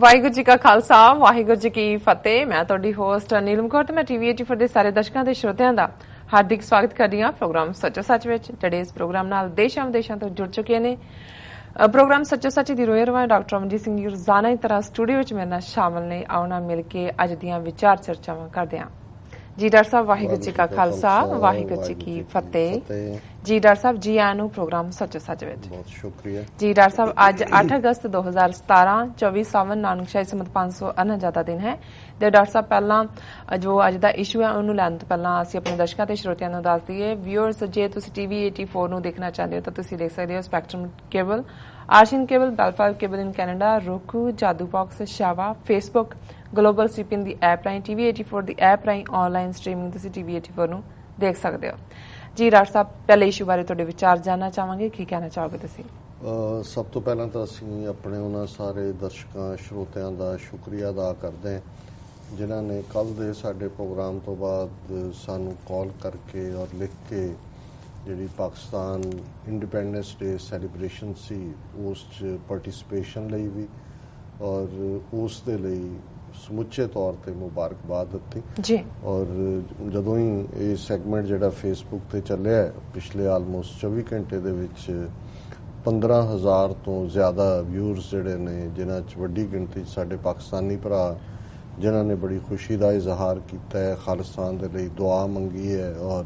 ਵਾਹਿਗੁਰੂ ਜੀ ਕਾ ਖਾਲਸਾ, ਵਾਹਿਗੁਰੂ ਜੀ ਕੀ ਫਤਿਹ। ਮੈਂ ਤੁਹਾਡੀ ਹੋਸਟ ਨੀਲਮ ਕੌਰ ਤੇ ਮੈਂ ਟੀਵੀ 84 ਦੇ ਸਾਰੇ ਦਰਸ਼ਕਾਂ ਤੇ ਸ਼ਰੋਤਿਆਂ ਦਾ ਹਾਰਦਿਕ ਸਵਾਗਤ ਕਰਦੀ ਹਾਂ ਪ੍ਰੋਗਰਾਮ ਸੱਚੋ ਸੱਚ ਵਿੱਚ, ਜਿਹੜੇ ਇਸ ਪ੍ਰੋਗਰਾਮ ਨਾਲ ਦੇਸ਼ਾਂ ਵਿਦੇਸ਼ਾਂ ਤੋਂ ਜੁੜ ਚੁੱਕੇ ਨੇ। ਪ੍ਰੋਗਰਾਮ ਸੱਚੋ ਸੱਚ ਦੀ ਰੋਇਰ ਰਵਾਂ ਡਾਕਟਰ ਅਮਨਜੀਤ ਸਿੰਘ ਜੀ ਰੋਜ਼ਾਨਾ ਹੀ ਤਰ੍ਹਾਂ ਸਟੂਡੀਓ ਵਿੱਚ ਮੇਰੇ ਨਾਲ ਸ਼ਾਮਲ ਨੇ। ਆਉਣਾ ਮਿਲ ਕੇ ਅੱਜ ਦੀਆਂ ਵਿਚਾਰ ਚਰਚਾਵਾਂ ਕਰਦੇ ਹਾਂ। ਜੀ ਡਾਕਟਰ ਸਾਹਿਬ, ਵਾਹਿਗੁਰੂ ਜੀ ਕਾ ਖਾਲਸਾ ਵਾਹਿਗੁਰੂ ਜੀ ਕੀ ਫਤਿਹ। ਜੀ ਡਾਕਟਰ ਸਾਹਿਬ ਜੀ ਆਇਆਂ ਨੂੰ ਪ੍ਰੋਗਰਾਮ ਸੱਚੋ ਸੱਚ ਵਿੱਚ। ਬਹੁਤ ਸ਼ੁਕਰੀਆ। ਜੀ ਡਾਕਟਰ ਸਾਹਿਬ ਅੱਜ 8 ਅਗਸਤ 2017 24 ਸਾਵਨ ਨਾਨਕ ਸ਼ਾਹੀ ਸਮਤ 549 ਦਾ ਦਿਨ ਹੈ। ਤੇ ਡਾਕਟਰ ਸਾਹਿਬ ਪਹਿਲਾਂ ਜੋ ਅੱਜ ਦਾ ਇਸ਼ੂ ਹੈ ਉਹਨੂੰ ਲੈਣ ਤੋਂ ਪਹਿਲਾਂ ਅਸੀਂ ਆਪਣੇ ਦਰਸ਼ਕਾਂ ਤੇ ਸ਼ਰੋਤਿਆਂ ਨੂੰ ਦੱਸ ਦਈਏ। ਵਿਊਅਰਸ ਜੇ ਤੁਸੀਂ ਟੀਵੀ 84 ਨੂੰ ਦੇਖਣਾ ਚਾਹੁੰਦੇ ਹੋ ਤਾਂ ਤੁਸੀਂ ਦੇਖ ਸਕਦੇ ਹੋ spectrum cable ਆਰਸ਼ਨ cable Bell Fibe cable in Canada roku Jadoo box ਸ਼ਾਵਾ Facebook global CPN ਦੀ ਐਪ ਰਾਹੀਂ ਟੀਵੀ 84 ਦੀ ਐਪ ਰਾਹੀਂ ਆਨਲਾਈਨ ਸਟ੍ਰੀਮਿੰਗ ਤੁਸੀਂ ਟੀਵੀ 84 ਨੂੰ ਦੇਖ ਸਕਦੇ ਹੋ। ਜੀ ਡਾਕਟਰ ਸਾਹਿਬ, ਪਹਿਲੇ ਇਸ਼ੂ ਬਾਰੇ ਤੁਹਾਡੇ ਵਿਚਾਰ ਜਾਨਣਾ ਚਾਹਾਂਗੇ। ਕੀ ਕਹਿਣਾ ਚਾਹੋਗੇ ਤੁਸੀਂ? ਸਭ ਤੋਂ ਪਹਿਲਾਂ ਤਾਂ ਅਸੀਂ ਆਪਣੇ ਉਹਨਾਂ ਸਾਰੇ ਦਰਸ਼ਕਾਂ, ਸਰੋਤਿਆਂ ਦਾ ਸ਼ੁਕਰੀਆ ਅਦਾ ਕਰਦੇ ਹਾਂ, ਜਿਨ੍ਹਾਂ ਨੇ ਕੱਲ ਦੇ ਸਾਡੇ ਪ੍ਰੋਗਰਾਮ ਤੋਂ ਬਾਅਦ ਸਾਨੂੰ ਕਾਲ ਕਰਕੇ ਔਰ ਲਿਖ ਕੇ ਜਿਹੜੀ ਪਾਕਿਸਤਾਨ ਇੰਡੀਪੈਂਡੈਂਸ ਡੇ ਸੈਲੀਬ੍ਰੇਸ਼ਨ ਸੀ, ਉਸ 'ਚ ਪਾਰਟਿਸਿਪੇਸ਼ਨ ਲਈ ਵੀ ਔਰ ਉਸ ਦੇ ਲਈ ਸਮੁੱਚੇ ਤੌਰ ਤੇ ਮੁਬਾਰਕਬਾਦ ਦਿੱਤੀ। ਜੀ। ਔਰ ਜਦੋਂ ਹੀ ਇਹ ਸੈਗਮੈਂਟ ਜਿਹੜਾ ਫੇਸਬੁੱਕ ਤੇ ਚੱਲਿਆ ਪਿਛਲੇ ਆਲਮੋਸਟ 24 ਘੰਟੇ ਦੇ ਵਿੱਚ 15000 ਤੋਂ ਜ਼ਿਆਦਾ ਵਿਊਅਰਸ ਜਿਹੜੇ ਨੇ ਜਿਨ੍ਹਾਂ 'ਚ ਵੱਡੀ ਗਿਣਤੀ ਸਾਡੇ ਪਾਕਿਸਤਾਨੀ ਭਰਾ ਜਿਨ੍ਹਾਂ ਨੇ ਬੜੀ ਖੁਸ਼ੀ ਦਾ ਇਜ਼ਹਾਰ ਕੀਤਾ ਹੈ ਖਾਲਿਸਤਾਨ ਦੇ ਲਈ ਦੁਆ ਮੰਗੀ ਹੈ ਔਰ